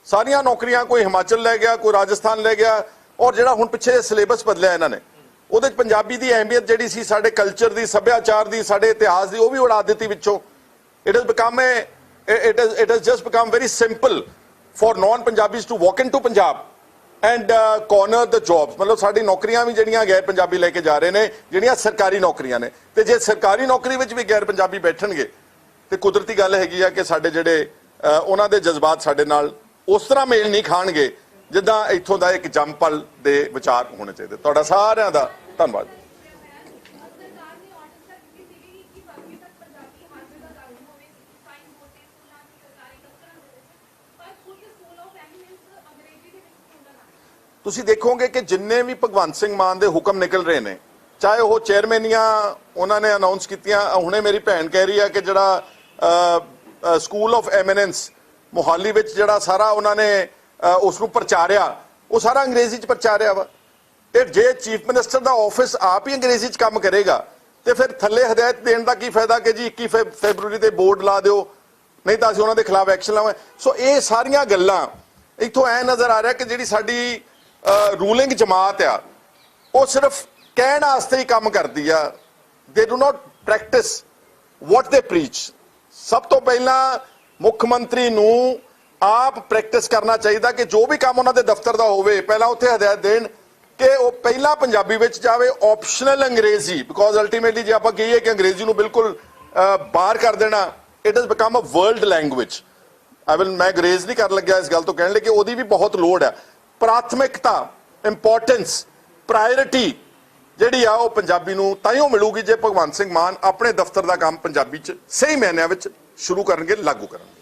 ਸਾਰੀਆਂ ਨੌਕਰੀਆਂ ਕੋਈ ਹਿਮਾਚਲ ਲੈ ਗਿਆ, ਕੋਈ ਰਾਜਸਥਾਨ ਲੈ ਗਿਆ ਔਰ ਜਿਹੜਾ ਹੁਣ ਪਿੱਛੇ ਸਿਲੇਬਸ ਬਦਲਿਆ ਇਹਨਾਂ ਨੇ, ਉਹਦੇ ਚ ਪੰਜਾਬੀ ਦੀ ਅਹਿਮੀਅਤ ਜਿਹੜੀ ਸੀ, ਸਾਡੇ ਕਲਚਰ ਦੀ, ਸੱਭਿਆਚਾਰ ਦੀ, ਸਾਡੇ ਇਤਿਹਾਸ ਦੀ, ਉਹ ਵੀ ਉਡਾ ਦਿੱਤੀ ਵਿੱਚੋਂ। It has become a, it has it has just become very simple for non punjabis to walk into Punjab and corner the the ਮਤਲਬ ਸਾਡੀ ਨੌਕਰੀਆਂ ਵੀ ਜਿਹੜੀਆਂ ਗੈਰ ਪੰਜਾਬੀ ਲੈ ਕੇ ਜਾ ਰਹੇ ਨੇ, ਜਿਹੜੀਆਂ ਸਰਕਾਰੀ ਨੌਕਰੀਆਂ ਨੇ। ਤੇ ਜੇ ਸਰਕਾਰੀ ਨੌਕਰੀ ਵਿੱਚ ਵੀ ਗੈਰ ਪੰਜਾਬੀ ਬੈਠਣਗੇ, ਤੇ ਕੁਦਰਤੀ ਗੱਲ ਹੈਗੀ ਆ ਕਿ ਸਾਡੇ ਜਿਹੜੇ ਉਹਨਾਂ ਦੇ ਜਜ਼ਬਾਤ ਸਾਡੇ ਨਾਲ ਉਸ ਤਰ੍ਹਾਂ ਮੇਲ ਨਹੀਂ ਖਾਣਗੇ, ਜਿੱਦਾਂ ਇੱਥੋਂ ਦਾ ਇੱਕ ਜੰਮਪਲ ਦੇ ਵਿਚਾਰ ਹੋਣੇ ਚਾਹੀਦੇ। ਤੁਹਾਡਾ ਸਾਰਿਆਂ ਦਾ ਧੰਨਵਾਦ। ਤੁਸੀਂ ਦੇਖੋਗੇ ਕਿ ਜਿੰਨੇ ਵੀ ਭਗਵੰਤ ਸਿੰਘ ਮਾਨ ਦੇ ਹੁਕਮ ਨਿਕਲ ਰਹੇ ਨੇ, ਚਾਹੇ ਉਹ ਚੇਅਰਮੈਨੀਆਂ ਉਹਨਾਂ ਨੇ ਅਨਾਉਂਸ ਕੀਤੀਆਂ, ਹੁਣੇ ਮੇਰੀ ਭੈਣ ਕਹਿ ਰਹੀ ਆ ਕਿ ਜਿਹੜਾ ਸਕੂਲ ਆਫ ਐਮੀਨੈਂਸ ਮੋਹਾਲੀ ਵਿੱਚ ਜਿਹੜਾ ਸਾਰਾ ਉਹਨਾਂ ਨੇ ਅਹ, ਉਸ ਨੂੰ ਪ੍ਰਚਾਰਿਆ ਉਹ ਸਾਰਾ ਅੰਗਰੇਜ਼ੀ ਚ ਪ੍ਰਚਾਰਿਆ ਵਾ। ਤੇ ਜੇ ਚੀਫ ਮਿਨਿਸਟਰ ਦਾ ਆਫਿਸ ਆਪ ਹੀ ਅੰਗਰੇਜ਼ੀ ਚ ਕੰਮ ਕਰੇਗਾ ਤੇ ਫਿਰ ਥੱਲੇ ਹਦਾਇਤ ਦੇਣ ਦਾ ਕੀ ਫਾਇਦਾ ਕਿ ਜੀ 21 ਫੈਬ- ਫੈਬਰੂਰੀ ਤੇ ਬੋਰਡ ਲਾ ਦਿਓ ਨਹੀਂ ਤਾਂ ਅਸੀਂ ਉਹਨਾਂ ਦੇ ਖਿਲਾਫ ਐਕਸ਼ਨ ਲਾਵਾਂਗੇ। ਸੋ ਇਹ ਸਾਰੀਆਂ ਗੱਲਾਂ ਇੱਥੋਂ ਐ ਨਜ਼ਰ ਆ ਰਿਹਾ ਕਿ ਜਿਹੜੀ ਸਾਡੀ ਰੂਲਿੰਗ ਜਮਾਤ ਆ ਉਹ ਸਿਰਫ ਕਹਿਣ ਵਾਸਤੇ ਹੀ ਕੰਮ ਕਰਦੀ ਆ। ਦੇ ਡੂ ਨਾਟ ਪ੍ਰੈਕਟਿਸ ਵਾਟ ਦੇ ਪ੍ਰੀਚ ਸਭ ਤੋਂ ਪਹਿਲਾਂ ਮੁੱਖ ਮੰਤਰੀ ਨੂੰ ਆਪ ਪ੍ਰੈਕਟਿਸ ਕਰਨਾ ਚਾਹੀਦਾ ਕਿ ਜੋ ਵੀ ਕੰਮ ਉਹਨਾਂ ਦੇ ਦਫ਼ਤਰ ਦਾ ਹੋਵੇ, ਪਹਿਲਾਂ ਉੱਥੇ ਹਦਾਇਤ ਦੇਣ ਕਿ ਉਹ ਪਹਿਲਾਂ ਪੰਜਾਬੀ ਵਿੱਚ ਜਾਵੇ ਆਪਸ਼ਨਲ ਅੰਗਰੇਜ਼ੀ ਬਿਕੋਜ਼ ਅਲਟੀਮੇਟਲੀ ਜੇ ਆਪਾਂ ਕਹੀਏ ਕਿ ਅੰਗਰੇਜ਼ੀ ਨੂੰ ਬਿਲਕੁਲ ਬਾਹਰ ਕਰ ਦੇਣਾ it has become a world language I will ਮੈਂ ਗਰੇਜ਼ ਨਹੀਂ ਕਰਨ ਲੱਗਿਆ ਇਸ ਗੱਲ ਤੋਂ ਕਹਿਣ ਲੱਗੇ ਉਹਦੀ ਵੀ ਬਹੁਤ ਲੋੜ ਹੈ। ਪ੍ਰਾਥਮਿਕਤਾ ਇੰਪੋਰਟੈਂਸ ਪ੍ਰਾਇੋਰਟੀ ਜਿਹੜੀ ਆ ਉਹ ਪੰਜਾਬੀ ਨੂੰ ਤਾਂ ਹੀ ਉਹ ਮਿਲੂਗੀ ਜੇ ਭਗਵੰਤ ਸਿੰਘ ਮਾਨ ਆਪਣੇ ਦਫ਼ਤਰ ਦਾ ਕੰਮ ਪੰਜਾਬੀ ਚ ਸਹੀ ਮਾਇਨਿਆਂ ਵਿੱਚ ਸ਼ੁਰੂ ਕਰਨਗੇ ਲਾਗੂ ਕਰਨਗੇ।